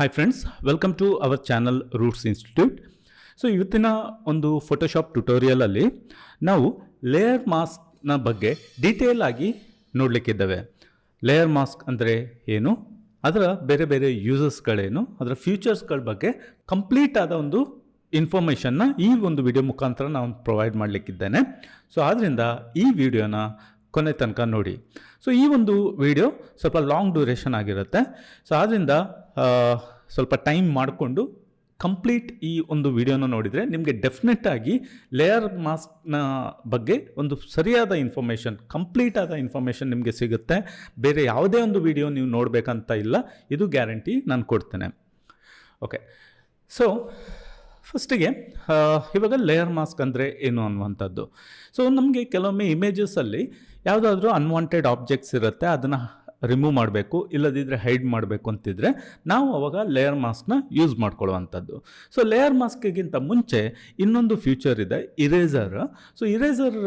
Hi friends welcome to our channel roots institute so ಇವತ್ತಿನ ಒಂದು Photoshop ಟ್ಯುಟೋರಿಯಲಲ್ಲಿ ನಾವು layer ಮಾಸ್ಕ್ನ ಬಗ್ಗೆ ಡೀಟೇಲ್ ಆಗಿ ನೋಡಲಿಕ್ಕಿದ್ದೇವೆ ಲೇಯರ್ ಮಾಸ್ಕ್ ಅಂದರೆ ಏನು? ಅದರ ಬೇರೆ ಬೇರೆ ಯೂಸಸ್ಗಳೇನು ಅದರ ಫ್ಯೂಚರ್ಸ್ಗಳ ಬಗ್ಗೆ ಕಂಪ್ಲೀಟ್ ಆದ ಒಂದು ಇನ್ಫಾರ್ಮೇಷನ್ನ ಈ ಒಂದು ವಿಡಿಯೋ ಮುಖಾಂತರ ನಾನು ಪ್ರೊವೈಡ್ ಮಾಡಲಿಕ್ಕಿದ್ದೇನೆ ಸೊ ಆದ್ದರಿಂದ ಈ ವಿಡಿಯೋನ ಕೊನೆ ತನಕ ನೋಡಿ. ಸೊ ಈ ಒಂದು ವಿಡಿಯೋ ಸ್ವಲ್ಪ ಲಾಂಗ್ ಡ್ಯೂರೇಷನ್ ಆಗಿರುತ್ತೆ. ಸೊ ಆದ್ದರಿಂದ ಸ್ವಲ್ಪ ಟೈಮ್ ಮಾಡಿಕೊಂಡು ಕಂಪ್ಲೀಟ್ ಈ ಒಂದು ವಿಡಿಯೋನ ನೋಡಿದರೆ ನಿಮಗೆ ಡೆಫಿನೆಟ್ ಆಗಿ ಲೇಯರ್ ಮಾಸ್ಕ್ನ ಬಗ್ಗೆ ಒಂದು ಸರಿಯಾದ ಇನ್ಫಾರ್ಮೇಷನ್ ಕಂಪ್ಲೀಟ್ ಆದ ಇನ್ಫಾರ್ಮೇಷನ್ ನಿಮಗೆ ಸಿಗುತ್ತೆ. ಬೇರೆ ಯಾವುದೇ ಒಂದು ವಿಡಿಯೋ ನೀವು ನೋಡಬೇಕಂತ ಇಲ್ಲ. ಇದು ಗ್ಯಾರಂಟಿ ನಾನು ಕೊಡ್ತೇನೆ. ಓಕೆ ಸೊ ಫಸ್ಟಿಗೆ ಇವಾಗ ಲೇಯರ್ ಮಾಸ್ಕ್ ಅಂದರೆ ಏನು ಅನ್ನುವಂಥದ್ದು. ಸೊ ನಮಗೆ ಕೆಲವೊಮ್ಮೆ ಇಮೇಜಸಲ್ಲಿ ಯಾವುದಾದ್ರೂ ಅನ್ವಾಂಟೆಡ್ ಆಬ್ಜೆಕ್ಟ್ಸ್ ಇರುತ್ತೆ, ಅದನ್ನು ರಿಮೂವ್ ಮಾಡಬೇಕು ಇಲ್ಲದಿದ್ದರೆ ಹೈಡ್ ಮಾಡಬೇಕು ಅಂತಿದ್ರೆ ನಾವು ಅವಾಗ ಲೇಯರ್ ಮಾಸ್ಕ್ನ ಯೂಸ್ ಮಾಡ್ಕೊಳ್ಳುವಂಥದ್ದು. ಸೊ ಲೇಯರ್ ಮಾಸ್ಕ್ಗಿಂತ ಮುಂಚೆ ಇನ್ನೊಂದು ಫ್ಯೂಚರ್ ಇದೆ ಇರೇಸರ್ ಸೊ ಇರೇಸರ್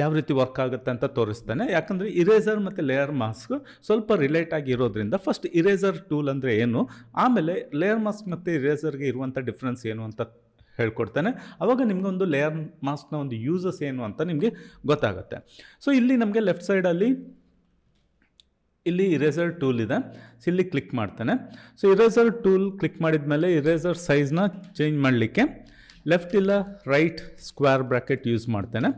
ಯಾವ ರೀತಿ ವರ್ಕ್ ಆಗುತ್ತೆ ಅಂತ ತೋರಿಸ್ತಾನೆ. ಯಾಕಂದರೆ ಇರೇಸರ್ ಮತ್ತು ಲೇಯರ್ ಮಾಸ್ಕ್ ಸ್ವಲ್ಪ ರಿಲೇಟ್ ಆಗಿರೋದ್ರಿಂದ ಫಸ್ಟ್ ಇರೇಸರ್ ಟೂಲ್ ಅಂದರೆ ಏನು? ಆಮೇಲೆ ಲೇಯರ್ ಮಾಸ್ಕ್ ಮತ್ತು ಇರೇಸರ್ಗೆ ಇರುವಂಥ ಡಿಫ್ರೆನ್ಸ್ ಏನು ಅಂತ ಹೇಳ್ಕೊಡ್ತಾನೆ. ಅವಾಗ ಒಂದು ಲೇಯರ್ ಮಾಸ್ಕ್ನ ಒಂದು ಯೂಸಸ್ ಏನು ಅಂತ ನಿಮಗೆ ಗೊತ್ತಾಗುತ್ತೆ. ಸೊ ಇಲ್ಲಿ ನಮಗೆ ಲೆಫ್ಟ್ ಸೈಡಲ್ಲಿ ಇಲ್ಲಿ ಇರೇಸರ್ ಟೂಲ್ ಇದೆ. ಇಲ್ಲಿ ಕ್ಲಿಕ್ ಮಾಡ್ತಾನೆ. ಸೊ ಇರೇಸರ್ ಟೂಲ್ ಕ್ಲಿಕ್ ಮಾಡಿದ ಮೇಲೆ ಇರೇಸರ್ ಸೈಜ್ನ ಚೇಂಜ್ ಮಾಡಲಿಕ್ಕೆ ಲೆಫ್ಟ್ ಇಲ್ಲ ರೈಟ್ ಸ್ಕ್ವೇರ್ ಬ್ರ್ಯಾಕೆಟ್ ಯೂಸ್ ಮಾಡ್ತೇನೆ.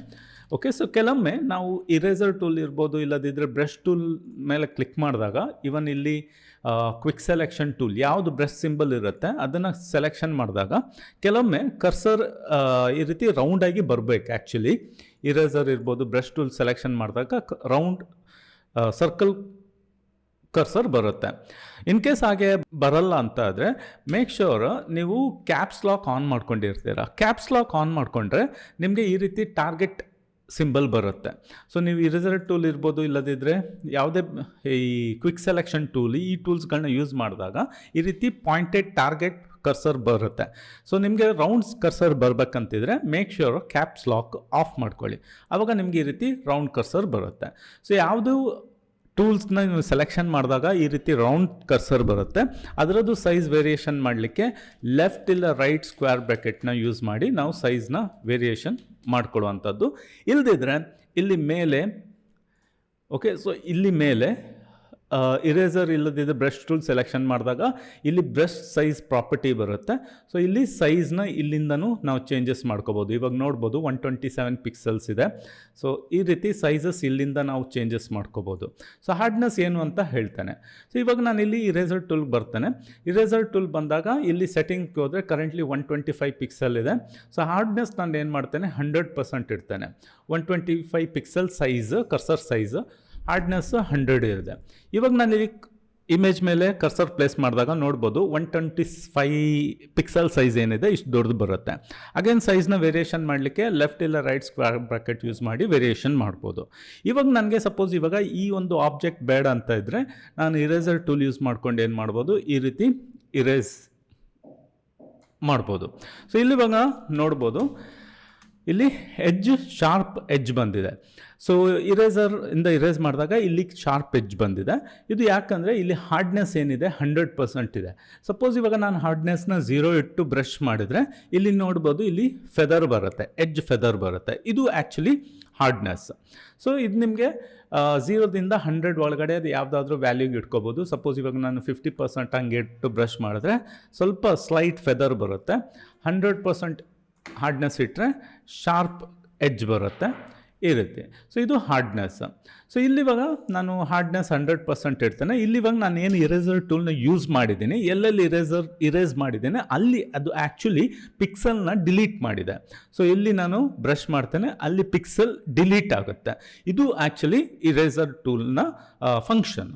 ಓಕೆ ಸೊ ಕೆಲವೊಮ್ಮೆ ನಾವು ಇರೇಸರ್ ಟೂಲ್ ಇರ್ಬೋದು ಇಲ್ಲದಿದ್ದರೆ ಬ್ರಷ್ ಟೂಲ್ ಮೇಲೆ ಕ್ಲಿಕ್ ಮಾಡಿದಾಗ ಇವನ್ ಇಲ್ಲಿ ಕ್ವಿಕ್ ಸೆಲೆಕ್ಷನ್ ಟೂಲ್ ಯಾವುದು ಬ್ರಷ್ ಸಿಂಬಲ್ ಇರುತ್ತೆ, ಅದನ್ನು ಸೆಲೆಕ್ಷನ್ ಮಾಡಿದಾಗ, ಕೆಲವೊಮ್ಮೆ ಕರ್ಸರ್ ಈ ರೀತಿ ರೌಂಡಾಗಿ ಬರಬೇಕು ಆ್ಯಕ್ಚುಲಿ ಇರೇಸರ್ ಇರ್ಬೋದು ಬ್ರಷ್ ಟೂಲ್ ಸೆಲೆಕ್ಷನ್ ಮಾಡಿದಾಗ ರೌಂಡ್ ಸರ್ಕಲ್ ಕರ್ಸರ್ ಬರುತ್ತೆ. ಇನ್ ಕೇಸ್ ಹಾಗೆ ಬರಲ್ಲ ಅಂತ ಆದರೆ ಮೇಕ್ ಶೋರ್ ನೀವು ಕ್ಯಾಪ್ಸ್ ಲಾಕ್ ಆನ್ ಮಾಡ್ಕೊಂಡಿರ್ತೀರ. ಕ್ಯಾಪ್ಸ್ ಲಾಕ್ ಆನ್ ಮಾಡಿಕೊಂಡ್ರೆ ನಿಮಗೆ ಈ ರೀತಿ ಟಾರ್ಗೆಟ್ ಸಿಂಬಲ್ ಬರುತ್ತೆ. ಸೊ ನೀವು ಇರೇಸರ್ ಟೂಲ್ ಇರ್ಬೋದು ಇಲ್ಲದಿದ್ದರೆ ಯಾವುದೇ, ಈ ಕ್ವಿಕ್ ಸೆಲೆಕ್ಷನ್ ಟೂಲ್ ಈ ಟೂಲ್ಸ್ಗಳನ್ನ ಯೂಸ್ ಮಾಡಿದಾಗ ಈ ರೀತಿ ಪಾಯಿಂಟೆಡ್ ಟಾರ್ಗೆಟ್ ಕರ್ಸರ್ ಬರುತ್ತೆ. ಸೊ ನಿಮಗೆ rounds cursor ಬರಬೇಕಂತಿದ್ರೆ make sure caps lock off ಮಾಡ್ಕೊಳ್ಳಿ. ಆವಾಗ ನಿಮಗೆ ಈ ರೀತಿ ರೌಂಡ್ ಕರ್ಸರ್ ಬರುತ್ತೆ. ಸೊ ಯಾವುದು ಟೂಲ್ಸ್ನ ನೀವು ಸೆಲೆಕ್ಷನ್ ಮಾಡಿದಾಗ ಈ ರೀತಿ ರೌಂಡ್ ಕರ್ಸರ್ ಬರುತ್ತೆ. ಅದರದ್ದು ಸೈಜ್ ವೇರಿಯೇಷನ್ ಮಾಡಲಿಕ್ಕೆ ಲೆಫ್ಟ್ ಇಲ್ಲ ರೈಟ್ ಸ್ಕ್ವೇರ್ ಬ್ರ್ಯಾಕೆಟ್ನ ಯೂಸ್ ಮಾಡಿ ನಾವು ಸೈಜ್ನ ವೇರಿಯೇಷನ್ ಮಾಡ್ಕೊಳ್ಳುವಂಥದ್ದು. ಇಲ್ದಿದ್ರೆ ಇಲ್ಲಿ ಮೇಲೆ ಓಕೆ ಸೊ ಇಲ್ಲಿ ಮೇಲೆ ಇರೇಸರ್ ಇಲ್ಲದಿದ್ದರೆ ಬ್ರಷ್ ಟೂಲ್ ಸೆಲೆಕ್ಷನ್ ಮಾಡಿದಾಗ ಇಲ್ಲಿ ಬ್ರಷ್ ಸೈಜ್ ಪ್ರಾಪರ್ಟಿ ಬರುತ್ತೆ. ಸೊ ಇಲ್ಲಿ ಸೈಜ್ನ ಇಲ್ಲಿಂದನೂ ನಾವು ಚೇಂಜಸ್ ಮಾಡ್ಕೋಬೋದು. ಇವಾಗ ನೋಡ್ಬೋದು ಒನ್ ಟ್ವೆಂಟಿ ಸೆವೆನ್ ಪಿಕ್ಸೆಲ್ಸ್ ಇದೆ. ಸೊ ಈ ರೀತಿ ಸೈಜಸ್ ಇಲ್ಲಿಂದ ನಾವು ಚೇಂಜಸ್ ಮಾಡ್ಕೋಬೋದು. ಸೊ ಹಾರ್ಡ್ನೆಸ್ ಏನು ಅಂತ ಹೇಳ್ತೇನೆ. ಸೊ ಇವಾಗ ನಾನು ಇಲ್ಲಿ ಇರೇಸರ್ ಟೂಲ್ಗೆ ಬರ್ತೇನೆ. ಇರೇಸರ್ ಟೂಲ್ ಬಂದಾಗ ಇಲ್ಲಿ ಸೆಟ್ಟಿಂಗ್ ಹೋದರೆ currently one twenty five pixel ಇದೆ. ಸೊ ಹಾರ್ಡ್ನೆಸ್ ನಾನು ಏನು ಮಾಡ್ತೇನೆ? ಹಂಡ್ರೆಡ್ ಪರ್ಸೆಂಟ್ ಇಡ್ತೇನೆ. One twenty five pixel size cursor size hardness hundred ಇರುತ್ತೆ. ಇವಾಗ ನಾನು ಇಲ್ಲಿ ಇಮೇಜ್ ಮೇಲೆ ಕರ್ಸರ್ ಪ್ಲೇಸ್ ಮಾಡಿದಾಗ ನೋಡ್ಬೋದು one twenty five pixel size ಏನಿದೆ, ಇಷ್ಟು ದೊಡ್ಡದು ಬರುತ್ತೆ. ಅಗೇನ್ ಸೈಜ್ನ ವೇರಿಯೇಷನ್ ಮಾಡಲಿಕ್ಕೆ ಲೆಫ್ಟ್ ಇಲ್ಲ ರೈಟ್ ಸ್ಕ್ವೇರ್ ಬ್ರಾಕೆಟ್ ಯೂಸ್ ಮಾಡಿ ವೇರಿಯೇಷನ್ ಮಾಡ್ಬೋದು. ಇವಾಗ ನನಗೆ ಸಪೋಸ್ ಇವಾಗ ಈ ಒಂದು ಆಬ್ಜೆಕ್ಟ್ ಬೇಡ ಅಂತ ಇದ್ದರೆ ನಾನು ಇರೇಸರ್ ಟೂಲ್ ಯೂಸ್ ಮಾಡ್ಕೊಂಡು ಏನು ಮಾಡ್ಬೋದು, ಈ ರೀತಿ ಇರೇಸ್ ಮಾಡ್ಬೋದು. ಸೊ ಇಲ್ಲಿ ಇವಾಗ ನೋಡ್ಬೋದು, ಇಲ್ಲಿ ಎಡ್ಜ್ ಶಾರ್ಪ್ ಎಡ್ಜ್ ಬಂದಿದೆ. ಸೊ ಇರೇಸರ್ ಇಂದ ಇರೇಸ್ ಮಾಡಿದಾಗ ಇಲ್ಲಿ ಶಾರ್ಪ್ ಎಜ್ ಬಂದಿದೆ. ಇದು ಯಾಕಂದರೆ ಇಲ್ಲಿ ಹಾರ್ಡ್ನೆಸ್ ಏನಿದೆ? ಹಂಡ್ರೆಡ್ ಪರ್ಸೆಂಟ್ ಇದೆ. ಸಪೋಸ್ ಇವಾಗ ನಾನು ಹಾರ್ಡ್ನೆಸ್ನ ಝೀರೋ ಇಟ್ಟು ಬ್ರಷ್ ಮಾಡಿದರೆ, ಇಲ್ಲಿ ನೋಡ್ಬೋದು ಇಲ್ಲಿ ಫೆದರ್ ಬರುತ್ತೆ ಎಡ್ಜ್ ಫೆದರ್ ಬರುತ್ತೆ. ಇದು ಆ್ಯಕ್ಚುಲಿ ಹಾರ್ಡ್ನೆಸ್ ಸೊ ಇದು ನಿಮಗೆ ಝೀರೋದಿಂದ ಹಂಡ್ರೆಡ್ ಒಳಗಡೆ ಅದು ಯಾವುದಾದ್ರೂ ವ್ಯಾಲ್ಯೂಗೆ ಇಟ್ಕೋಬೋದು. ಸಪೋಸ್ ಇವಾಗ ನಾನು ಫಿಫ್ಟಿ ಪರ್ಸೆಂಟ್ ಹಂಗೆ ಇಟ್ಟು ಬ್ರಷ್ ಮಾಡಿದ್ರೆ, ಸ್ವಲ್ಪ ಸ್ಲೈಟ್ ಫೆದರ್ ಬರುತ್ತೆ. ಹಂಡ್ರೆಡ್ ಪರ್ಸೆಂಟ್ ಹಾರ್ಡ್ನೆಸ್ ಇಟ್ಟರೆ ಶಾರ್ಪ್ ಎಡ್ಜ್ ಬರುತ್ತೆ. ಈ ರೀತಿ ಸೊ ಇದು ಹಾರ್ಡ್ನೆಸ್ ಸೊ ಇಲ್ಲಿವಾಗ ನಾನು ಹಾರ್ಡ್ನೆಸ್ ಹಂಡ್ರೆಡ್ ಪರ್ಸೆಂಟ್ ಇಡ್ತೇನೆ. ಇಲ್ಲಿವಾಗ ನಾನು ಏನು ಇರೇಸರ್ ಟೂಲ್ನ ಯೂಸ್ ಮಾಡಿದ್ದೀನಿ, ಎಲ್ಲೆಲ್ಲಿ ಇರೇಸರ್ ಇರೇಸ್ ಮಾಡಿದ್ದೇನೆ, ಅಲ್ಲಿ ಅದು ಆ್ಯಕ್ಚುಲಿ ಪಿಕ್ಸಲ್ನ ಡಿಲೀಟ್ ಮಾಡಿದೆ. ಸೊ ಇಲ್ಲಿ ನಾನು ಬ್ರಷ್ ಮಾಡ್ತೇನೆ, ಅಲ್ಲಿ ಪಿಕ್ಸೆಲ್ ಡಿಲೀಟ್ ಆಗುತ್ತೆ. ಇದು ಆ್ಯಕ್ಚುಲಿ ಇರೇಸರ್ ಟೂಲ್ನ ಫಂಕ್ಷನ್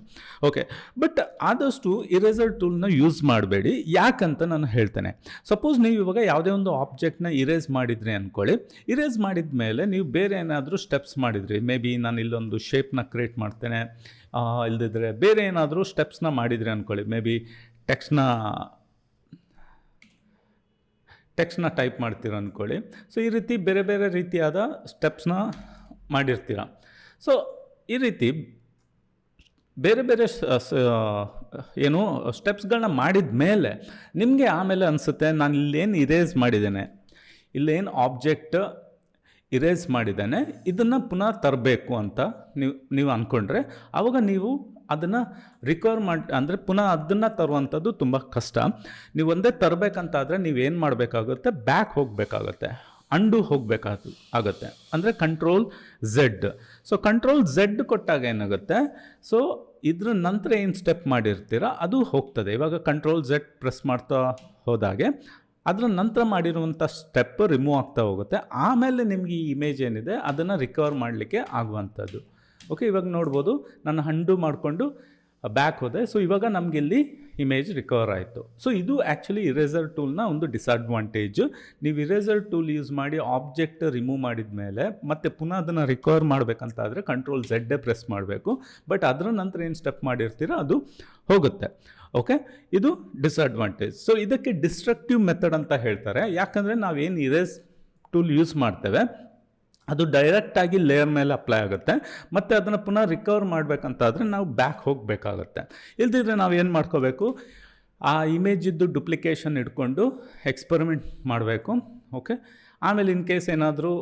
ಓಕೆ ಬಟ್ ಆದಷ್ಟು ಇರೇಸರ್ ಟೂಲ್ನ ಯೂಸ್ ಮಾಡಬೇಡಿ. ಯಾಕಂತ ನಾನು ಹೇಳ್ತೇನೆ. ಸಪೋಸ್ ನೀವು ಇವಾಗ ಯಾವುದೇ ಒಂದು ಆಬ್ಜೆಕ್ಟ್ನ ಇರೇಸ್ ಮಾಡಿದ್ರಿ ಅಂದ್ಕೊಳ್ಳಿ ಇರೇಸ್ ಮಾಡಿದ ಮೇಲೆ ನೀವು ಬೇರೆ ಏನಾದರೂ ಸ್ಟೆಪ್ಸ್ ಮಾಡಿದ್ರಿ? ಮೇ ಬಿ ನಾನು ಇಲ್ಲೊಂದು ಶೇಪ್ನ ಕ್ರಿಯೇಟ್ ಮಾಡ್ತೇನೆ. ಇಲ್ಲದಿದ್ದರೆ ಬೇರೆ ಏನಾದರೂ ಸ್ಟೆಪ್ಸ್ನ ಮಾಡಿದ್ರಿ ಅಂದ್ಕೊಳ್ಳಿ ಮೇ ಬಿ ಟೆಕ್ಸ್ಟ್ನ ಟೆಕ್ಸ್ಟ್ನ ಟೈಪ್ ಮಾಡ್ತೀರ ಅಂದ್ಕೊಳ್ಳಿ ಸೊ ಈ ರೀತಿ ಬೇರೆ ಬೇರೆ ರೀತಿಯಾದ ಸ್ಟೆಪ್ಸ್ನ ಮಾಡಿರ್ತೀರ. ಸೊ ಈ ರೀತಿ ಬೇರೆ ಬೇರೆ ಏನು ಸ್ಟೆಪ್ಸ್ಗಳನ್ನ ಮಾಡಿದ ಮೇಲೆ ನಿಮಗೆ ಆಮೇಲೆ ಅನಿಸುತ್ತೆ, ನಾನು ಇಲ್ಲೇನು ಇರೇಸ್ ಮಾಡಿದ್ದೇನೆ. ಇಲ್ಲೇನು ಆಬ್ಜೆಕ್ಟ್ ಇರೇಸ್ ಮಾಡಿದ್ದಾನೆ, ಇದನ್ನು ಪುನಃ ತರಬೇಕು ಅಂತ ನೀವು ನೀವು ಅಂದ್ಕೊಂಡ್ರೆ ಆವಾಗ ನೀವು ಅದನ್ನು ರಿಕವರ್ ಮಾಡಿ, ಅಂದರೆ ಪುನಃ ಅದನ್ನು ತರುವಂಥದ್ದು ತುಂಬ ಕಷ್ಟ. ನೀವು ಒಂದೇ ತರಬೇಕಂತಾದರೆ ನೀವೇನು ಮಾಡಬೇಕಾಗುತ್ತೆ? ಬ್ಯಾಕ್ ಹೋಗಬೇಕಾಗುತ್ತೆ. ಅಂಡು ಹೋಗಬೇಕಾದ, ಆಗುತ್ತೆ. ಅಂದರೆ control Z so control Z ಕೊಟ್ಟಾಗ ಏನಾಗುತ್ತೆ? ಸೊ ಇದ್ರ ನಂತರ ಏನು ಸ್ಟೆಪ್ ಮಾಡಿರ್ತೀರ? ಅದು ಹೋಗ್ತದೆ. ಇವಾಗ ಕಂಟ್ರೋಲ್ ಝೆಡ್ ಪ್ರೆಸ್ ಮಾಡ್ತಾ ಹೋದಾಗೆ ಅದರ ನಂತರ ಮಾಡಿರುವಂಥ ಸ್ಟೆಪ್ ರಿಮೂವ್ ಆಗ್ತಾ ಹೋಗುತ್ತೆ. ಆಮೇಲೆ ನಿಮಗೆ ಈ ಇಮೇಜ್ ಏನಿದೆ, ಅದನ್ನು ರಿಕವರ್ ಮಾಡಲಿಕ್ಕೆ ಆಗುವಂಥದ್ದು. ಓಕೆ ಇವಾಗ ನೋಡ್ಬೋದು ನಾನು ಹಂಡು ಮಾಡಿಕೊಂಡು ಬ್ಯಾಕ್ ಹೋದೆ. ಸೊ ಇವಾಗ ನಮಗೆ ಇಲ್ಲಿ ಇಮೇಜ್ ರಿಕವರ್ ಆಯಿತು. ಸೊ ಇದು ಆ್ಯಕ್ಚುಲಿ ಇರೇಸರ್ ಟೂಲ್ನ ಒಂದು ಡಿಸ್ಅಡ್ವಾಂಟೇಜು ನೀವು ಇರೇಸರ್ ಟೂಲ್ ಯೂಸ್ ಮಾಡಿ ಆಬ್ಜೆಕ್ಟ್ ರಿಮೂವ್ ಮಾಡಿದ ಮೇಲೆ, ಮತ್ತೆ ಪುನಃ ಅದನ್ನು ರಿಕವರ್ ಮಾಡಬೇಕಂತಾದರೆ ಕಂಟ್ರೋಲ್ ಝೆಡ್ಡೇ ಪ್ರೆಸ್ ಮಾಡಬೇಕು. ಬಟ್ ಅದರ ನಂತರ ಏನು ಸ್ಟೆಪ್ ಮಾಡಿರ್ತೀರೋ, ಅದು ಹೋಗುತ್ತೆ. ಓಕೆ ಇದು ಡಿಸ್ಅಡ್ವಾಂಟೇಜ್ ಸೊ ಇದಕ್ಕೆ ಡಿಸ್ಟ್ರಕ್ಟಿವ್ ಮೆಥಡ್ ಅಂತ ಹೇಳ್ತಾರೆ. ಯಾಕಂದರೆ ನಾವೇನು ಇರೇಸ್ ಟೂಲ್ ಯೂಸ್ ಮಾಡ್ತೇವೆ, ಅದು ಡೈರೆಕ್ಟಾಗಿ ಲೇಯರ್ ಮೇಲೆ ಅಪ್ಲೈ ಆಗುತ್ತೆ. ಮತ್ತು ಅದನ್ನು ಪುನಃ ರಿಕವರ್ ಮಾಡಬೇಕಂತಾದರೆ ನಾವು ಬ್ಯಾಕ್ ಹೋಗಬೇಕಾಗತ್ತೆ. ಇಲ್ದಿದ್ರೆ ನಾವು ಏನು ಮಾಡ್ಕೋಬೇಕು? ಆ ಇಮೇಜಿದ್ದು ಡುಪ್ಲಿಕೇಶನ್ ಇಟ್ಕೊಂಡು ಎಕ್ಸ್ಪರಿಮೆಂಟ್ ಮಾಡಬೇಕು. ಓಕೆ ಆಮೇಲೆ ಇನ್ ಕೇಸ್ ಏನಾದರೂ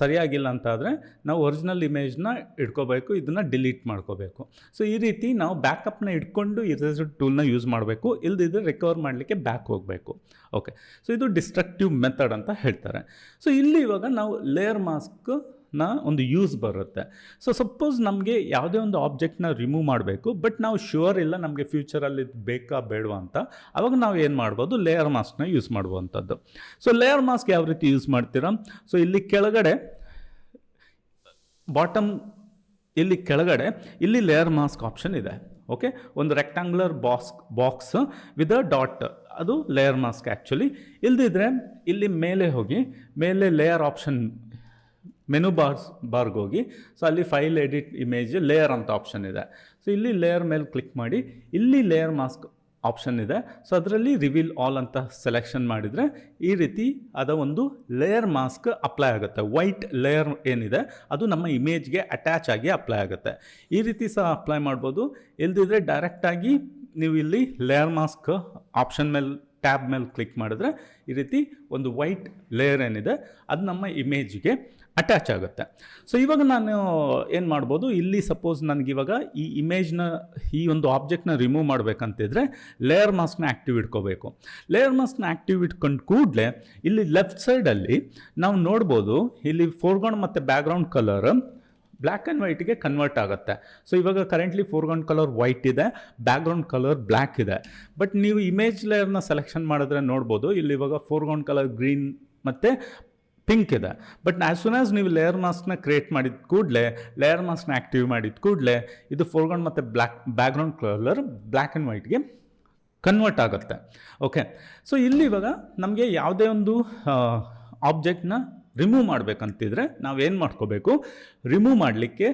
ಸರಿಯಾಗಿಲ್ಲ ಅಂತಾದರೆ ನಾವು ಒರಿಜಿನಲ್ ಇಮೇಜ್ನ ಇಟ್ಕೋಬೇಕು, ಇದನ್ನು ಡಿಲೀಟ್ ಮಾಡ್ಕೋಬೇಕು. ಸೊ ಈ ರೀತಿ ನಾವು ಬ್ಯಾಕಪ್ನ ಇಟ್ಕೊಂಡು ಇರೇಸರ್ ಟೂಲ್ನ ಯೂಸ್ ಮಾಡಬೇಕು ಇಲ್ಲದಿದ್ದರೆ ರಿಕವರ್ ಮಾಡಲಿಕ್ಕೆ ಬ್ಯಾಕ್ ಹೋಗಬೇಕು. ಓಕೆ ಸೊ ಇದು ಡಿಸ್ಟ್ರಕ್ಟಿವ್ ಮೆಥಡ್ ಅಂತ ಹೇಳ್ತಾರೆ. ಸೊ ಇಲ್ಲಿ ಇವಾಗ ನಾವು ಲೇಯರ್ ಮಾಸ್ಕ್ ನ ಒಂದು ಯೂಸ್ ಬರುತ್ತೆ. ಸೊ ಸಪೋಸ್ ನಮಗೆ ಯಾವುದೇ ಒಂದು ಆಬ್ಜೆಕ್ಟ್ನ ರಿಮೂವ್ ಮಾಡಬೇಕು ಬಟ್ ನಾವು ಶ್ಯೂರ್ ಇಲ್ಲ ನಮಗೆ ಫ್ಯೂಚರಲ್ಲಿ ಬೇಕಾ ಬೇಡವಾ ಅಂತ, ಅವಾಗ ನಾವು ಏನು ಮಾಡ್ಬೋದು? ಲೇಯರ್ ಮಾಸ್ಕ್ನ ಯೂಸ್ ಮಾಡುವಂಥದ್ದು ಸೊ ಲೇಯರ್ ಮಾಸ್ಕ್ ಯಾವ ರೀತಿ ಯೂಸ್ ಮಾಡ್ತೀರಾ? ಸೊ ಇಲ್ಲಿ ಕೆಳಗಡೆ ಬಾಟಮ್ ಇಲ್ಲಿ ಕೆಳಗಡೆ, ಇಲ್ಲಿ ಲೇಯರ್ ಮಾಸ್ಕ್ ಆಪ್ಷನ್ ಇದೆ. ಓಕೆ ಒಂದು rectangular box box with a dot ಅದು ಲೇಯರ್ ಮಾಸ್ಕ್ ಆ್ಯಕ್ಚುಲಿ ಇಲ್ಲದಿದ್ದರೆ ಇಲ್ಲಿ ಮೇಲೆ ಹೋಗಿ, ಮೇಲೆ ಲೇಯರ್ ಆಪ್ಷನ್ ಮೆನು ಬಾರ್ಸ್, ಬಾರ್ಗೆ ಹೋಗಿ. ಸೊ ಅಲ್ಲಿ ಫೈಲ್ ಎಡಿಟ್ ಇಮೇಜ್ ಲೇಯರ್ ಅಂತ ಆಪ್ಷನ್ ಇದೆ. ಸೊ ಇಲ್ಲಿ ಲೇಯರ್ ಮೇಲೆ ಕ್ಲಿಕ್ ಮಾಡಿ, ಇಲ್ಲಿ ಲೇಯರ್ ಮಾಸ್ಕ್ ಆಪ್ಷನ್ ಇದೆ. ಸೊ ಅದರಲ್ಲಿ ರಿವೀಲ್ ಆಲ್ ಅಂತ ಸೆಲೆಕ್ಷನ್ ಮಾಡಿದರೆ, ಈ ರೀತಿ ಅದ ಒಂದು ಲೇಯರ್ ಮಾಸ್ಕ್ ಅಪ್ಲೈ ಆಗುತ್ತೆ. ವೈಟ್ ಲೇಯರ್ ಏನಿದೆ, ಅದು ನಮ್ಮ ಇಮೇಜ್ಗೆ ಅಟ್ಯಾಚ್ ಆಗಿ ಅಪ್ಲೈ ಆಗುತ್ತೆ. ಈ ರೀತಿ ಸಹ ಅಪ್ಲೈ ಮಾಡ್ಬೋದು. ಇಲ್ದಿದ್ರೆ ಡೈರೆಕ್ಟಾಗಿ ನೀವು ಇಲ್ಲಿ ಲೇಯರ್ ಮಾಸ್ಕ್ ಆಪ್ಷನ್ ಮೇಲೆ ಟ್ಯಾಬ್ ಮೇಲೆ ಕ್ಲಿಕ್ ಮಾಡಿದ್ರೆ, ಈ ರೀತಿ ಒಂದು ವೈಟ್ ಲೇಯರ್ ಏನಿದೆ, ಅದು ನಮ್ಮ ಇಮೇಜ್ಗೆ ಅಟ್ಯಾಚ್ ಆಗುತ್ತೆ. ಸೊ ಇವಾಗ ನಾನು ಏನು ಮಾಡ್ಬೋದು, ಇಲ್ಲಿ ಸಪೋಸ್ ನನಗೆ ಇವಾಗ ಈ ಇಮೇಜ್ನ ಈ ಒಂದು ಆಬ್ಜೆಕ್ಟ್ನ ರಿಮೂವ್ ಮಾಡಬೇಕಂತಿದ್ರೆ ಲೇಯರ್ ಮಾಸ್ಕ್ನ ಆ್ಯಕ್ಟಿವ್ ಇಟ್ಕೋಬೇಕು. ಲೇಯರ್ ಮಾಸ್ಕ್ನ ಆ್ಯಕ್ಟಿವ್ ಇಟ್ಕೊಂಡು ಕೂಡಲೇ ಇಲ್ಲಿ ಲೆಫ್ಟ್ ಸೈಡಲ್ಲಿ ನಾವು ನೋಡ್ಬೋದು, ಇಲ್ಲಿ ಫೋರ್ಗ್ರೌಂಡ್ ಮತ್ತು ಬ್ಯಾಕ್ಗ್ರೌಂಡ್ ಕಲರ್ ಬ್ಲ್ಯಾಕ್ ಆ್ಯಂಡ್ ವೈಟ್ಗೆ ಕನ್ವರ್ಟ್ ಆಗುತ್ತೆ. ಸೊ ಇವಾಗ ಕರೆಂಟ್ಲಿ ಫೋರ್ಗ್ರೌಂಡ್ ಕಲರ್ ವೈಟ್ ಇದೆ ಬ್ಯಾಕ್ಗ್ರೌಂಡ್ ಕಲರ್ ಬ್ಲ್ಯಾಕ್ ಇದೆ. ಬಟ್ ನೀವು ಇಮೇಜ್ ಲೇಯರ್ನ ಸೆಲೆಕ್ಷನ್ ಮಾಡಿದ್ರೆ ನೋಡ್ಬೋದು, ಇಲ್ಲಿ ಇವಾಗ ಫೋರ್ಗ್ರೌಂಡ್ ಕಲರ್ ಗ್ರೀನ್ ಮತ್ತು ಪಿಂಕ್ ಇದೆ. ಬಟ್ ಆ್ಯಸ್ ಸೂನ್ ಆಸ್ ನೀವು ಲೇಯರ್ ಮಾಸ್ಕ್ನ ಕ್ರಿಯೇಟ್ ಮಾಡಿದ ಕೂಡಲೇ ಲೇಯರ್ ಮಾಸ್ಕ್ನ ಆ್ಯಕ್ಟಿವ್ ಮಾಡಿದ ಕೂಡಲೇ, ಇದು ಫೋರ್ಗ್ರೌಂಡ್ ಮತ್ತು black background colour black and ವೈಟ್ಗೆ convert ಆಗುತ್ತೆ. ಓಕೆ ಸೊ ಇಲ್ಲಿ ಇವಾಗ ನಮಗೆ ಯಾವುದೇ ಒಂದು ಆಬ್ಜೆಕ್ಟ್ನ ರಿಮೂವ್ ಮಾಡಬೇಕಂತಿದ್ರೆ ನಾವೇನು ಮಾಡ್ಕೋಬೇಕು? ರಿಮೂವ್ ಮಾಡಲಿಕ್ಕೆ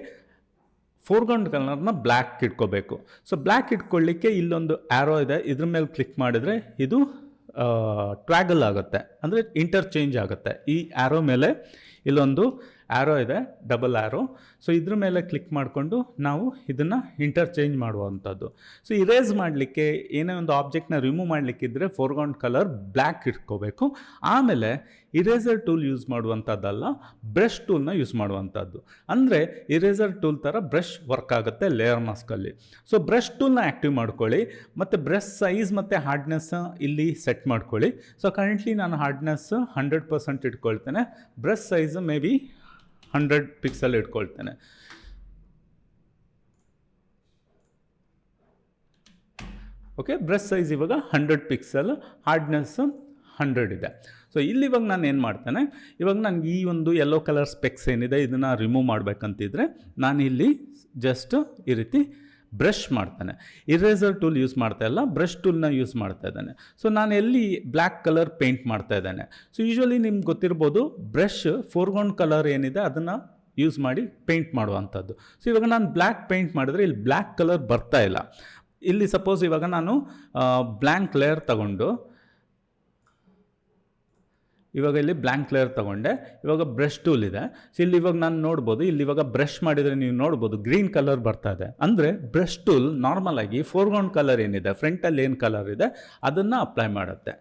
ಫೋರ್ಗ್ರೌಂಡ್ ಕಲರ್ನ ಬ್ಲ್ಯಾಕ್ ಇಟ್ಕೋಬೇಕು. ಸೊ ಬ್ಲ್ಯಾಕ್ ಇಟ್ಕೊಳ್ಳಿಕ್ಕೆ ಇಲ್ಲೊಂದು ಆ್ಯರೋ ಇದೆ. ಇದ್ರ ಮೇಲೆ ಕ್ಲಿಕ್ ಮಾಡಿದರೆ ಇದು ಟ್ರ್ಯಾಗಲ್ ಆಗುತ್ತೆ. ಅಂದರೆ ಇಂಟರ್ಚೇಂಜ್ ಆಗುತ್ತೆ. ಈ ಆ್ಯರೋ ಮೇಲೆ ಇಲ್ಲೊಂದು ಆ್ಯರೋ ಇದೆ ಡಬಲ್ ಆ್ಯರೋ ಸೊ ಇದ್ರ ಮೇಲೆ ಕ್ಲಿಕ್ ಮಾಡಿಕೊಂಡು ನಾವು ಇದನ್ನು ಇಂಟರ್ಚೇಂಜ್ ಮಾಡುವಂಥದ್ದು. ಸೊ ಇರೇಸ್ ಮಾಡಲಿಕ್ಕೆ ಏನೇ ಒಂದು ಆಬ್ಜೆಕ್ಟ್ನ ರಿಮೂವ್ ಮಾಡಲಿಕ್ಕಿದ್ರೆ ಫೋರ್ಗ್ರೌಂಡ್ ಕಲರ್ ಬ್ಲ್ಯಾಕ್ ಇಟ್ಕೋಬೇಕು. ಆಮೇಲೆ ಇರೇಸರ್ ಟೂಲ್ ಯೂಸ್ ಮಾಡುವಂಥದ್ದಲ್ಲ ಬ್ರಷ್ ಟೂಲ್ನ ಯೂಸ್ ಮಾಡುವಂಥದ್ದು. ಅಂದರೆ ಇರೇಸರ್ ಟೂಲ್ ಥರ ಬ್ರಷ್ ವರ್ಕ್ ಆಗುತ್ತೆ ಲೇಯರ್ ಮಾಸ್ಕಲ್ಲಿ ಸೊ ಬ್ರಷ್ ಟೂಲ್ನ ಆ್ಯಕ್ಟಿವ್ ಮಾಡ್ಕೊಳ್ಳಿ, ಮತ್ತು ಬ್ರಷ್ ಸೈಜ್ ಮತ್ತು ಹಾರ್ಡ್ನೆಸ್ ಇಲ್ಲಿ ಸೆಟ್ ಮಾಡ್ಕೊಳ್ಳಿ. ಸೊ ಕರೆಂಟ್ಲಿ ನಾನು hardness hundred percent ಇಟ್ಕೊಳ್ತೇನೆ. Brush size maybe hundred pixel ಇಟ್ಕೊಳ್ತೇನೆ. Okay brush size ಇವಾಗ ಹಂಡ್ರೆಡ್ ಪಿಕ್ಸಲ್ ಹಾರ್ಡ್ನೆಸ್ ಹಂಡ್ರೆಡ್ ಇದೆ. ಸೊ ಇಲ್ಲಿ ಇವಾಗ ನಾನು ಏನು ಮಾಡ್ತೇನೆ, ಇವಾಗ ನನಗೆ ಈ ಒಂದು ಯೆಲ್ಲೋ ಕಲರ್ ಸ್ಪೆಕ್ಸ್ ಏನಿದೆ, ಇದನ್ನು ರಿಮೂವ್ ಮಾಡಬೇಕಂತಿದ್ರೆ ನಾನು ಇಲ್ಲಿ ಜಸ್ಟ್ ಈ ರೀತಿ ಬ್ರಷ್ ಮಾಡ್ತಾನೆ. ಇರೇಸರ್ ಟೂಲ್ ಯೂಸ್ ಮಾಡ್ತಾ ಇಲ್ಲ ಬ್ರಷ್ ಟೂಲ್ನ ಯೂಸ್ ಮಾಡ್ತಾ ಇದ್ದಾನೆ. ಸೊ ನಾನು ಎಲ್ಲಿ ಬ್ಲ್ಯಾಕ್ ಕಲರ್ ಪೇಂಟ್ ಮಾಡ್ತಾ ಇದ್ದಾನೆ. ಸೊ ಯೂಶ್ವಲಿ ನಿಮ್ಗೆ ಗೊತ್ತಿರ್ಬೋದು ಬ್ರಷ್ ಫೋರ್ಗ್ರೌಂಡ್ ಕಲರ್ ಏನಿದೆ ಅದನ್ನು ಯೂಸ್ ಮಾಡಿ ಪೇಂಟ್ ಮಾಡುವಂಥದ್ದು. ಸೊ ಇವಾಗ ನಾನು ಬ್ಲ್ಯಾಕ್ ಪೇಂಟ್ ಮಾಡಿದ್ರೆ ಇಲ್ಲಿ ಬ್ಲ್ಯಾಕ್ ಕಲರ್ ಬರ್ತಾ ಇಲ್ಲ. ಇಲ್ಲಿ ಸಪೋಸ್ ಇವಾಗ ನಾನು ಬ್ಲ್ಯಾಂಕ್ ಲೇಯರ್ ತಗೊಂಡು ಇವಾಗ ಇಲ್ಲಿ ಬ್ಲ್ಯಾಂಕ್ ಲೇಯರ್ ತೊಗೊಂಡೆ. ಇವಾಗ ಬ್ರಷ್ ಟೂಲ್ ಇದೆ. ಸೊ ಇಲ್ಲಿ ಇವಾಗ ನಾನು ನೋಡ್ಬೋದು, ಇಲ್ಲಿ ಇವಾಗ ಬ್ರಷ್ ಮಾಡಿದರೆ ನೀವು ನೋಡ್ಬೋದು ಗ್ರೀನ್ ಕಲರ್ ಬರ್ತಾ ಇದೆ. ಅಂದರೆ ಬ್ರಷ್ ಟೂಲ್ ನಾರ್ಮಲ್ ಆಗಿ ಫೋರ್ಗ್ರೌಂಡ್ ಕಲರ್ ಏನಿದೆ ಫ್ರಂಟಲ್ಲಿ ಏನು ಕಲರ್ ಇದೆ, ಅದನ್ನು ಅಪ್ಲೈ ಮಾಡುತ್ತೆ.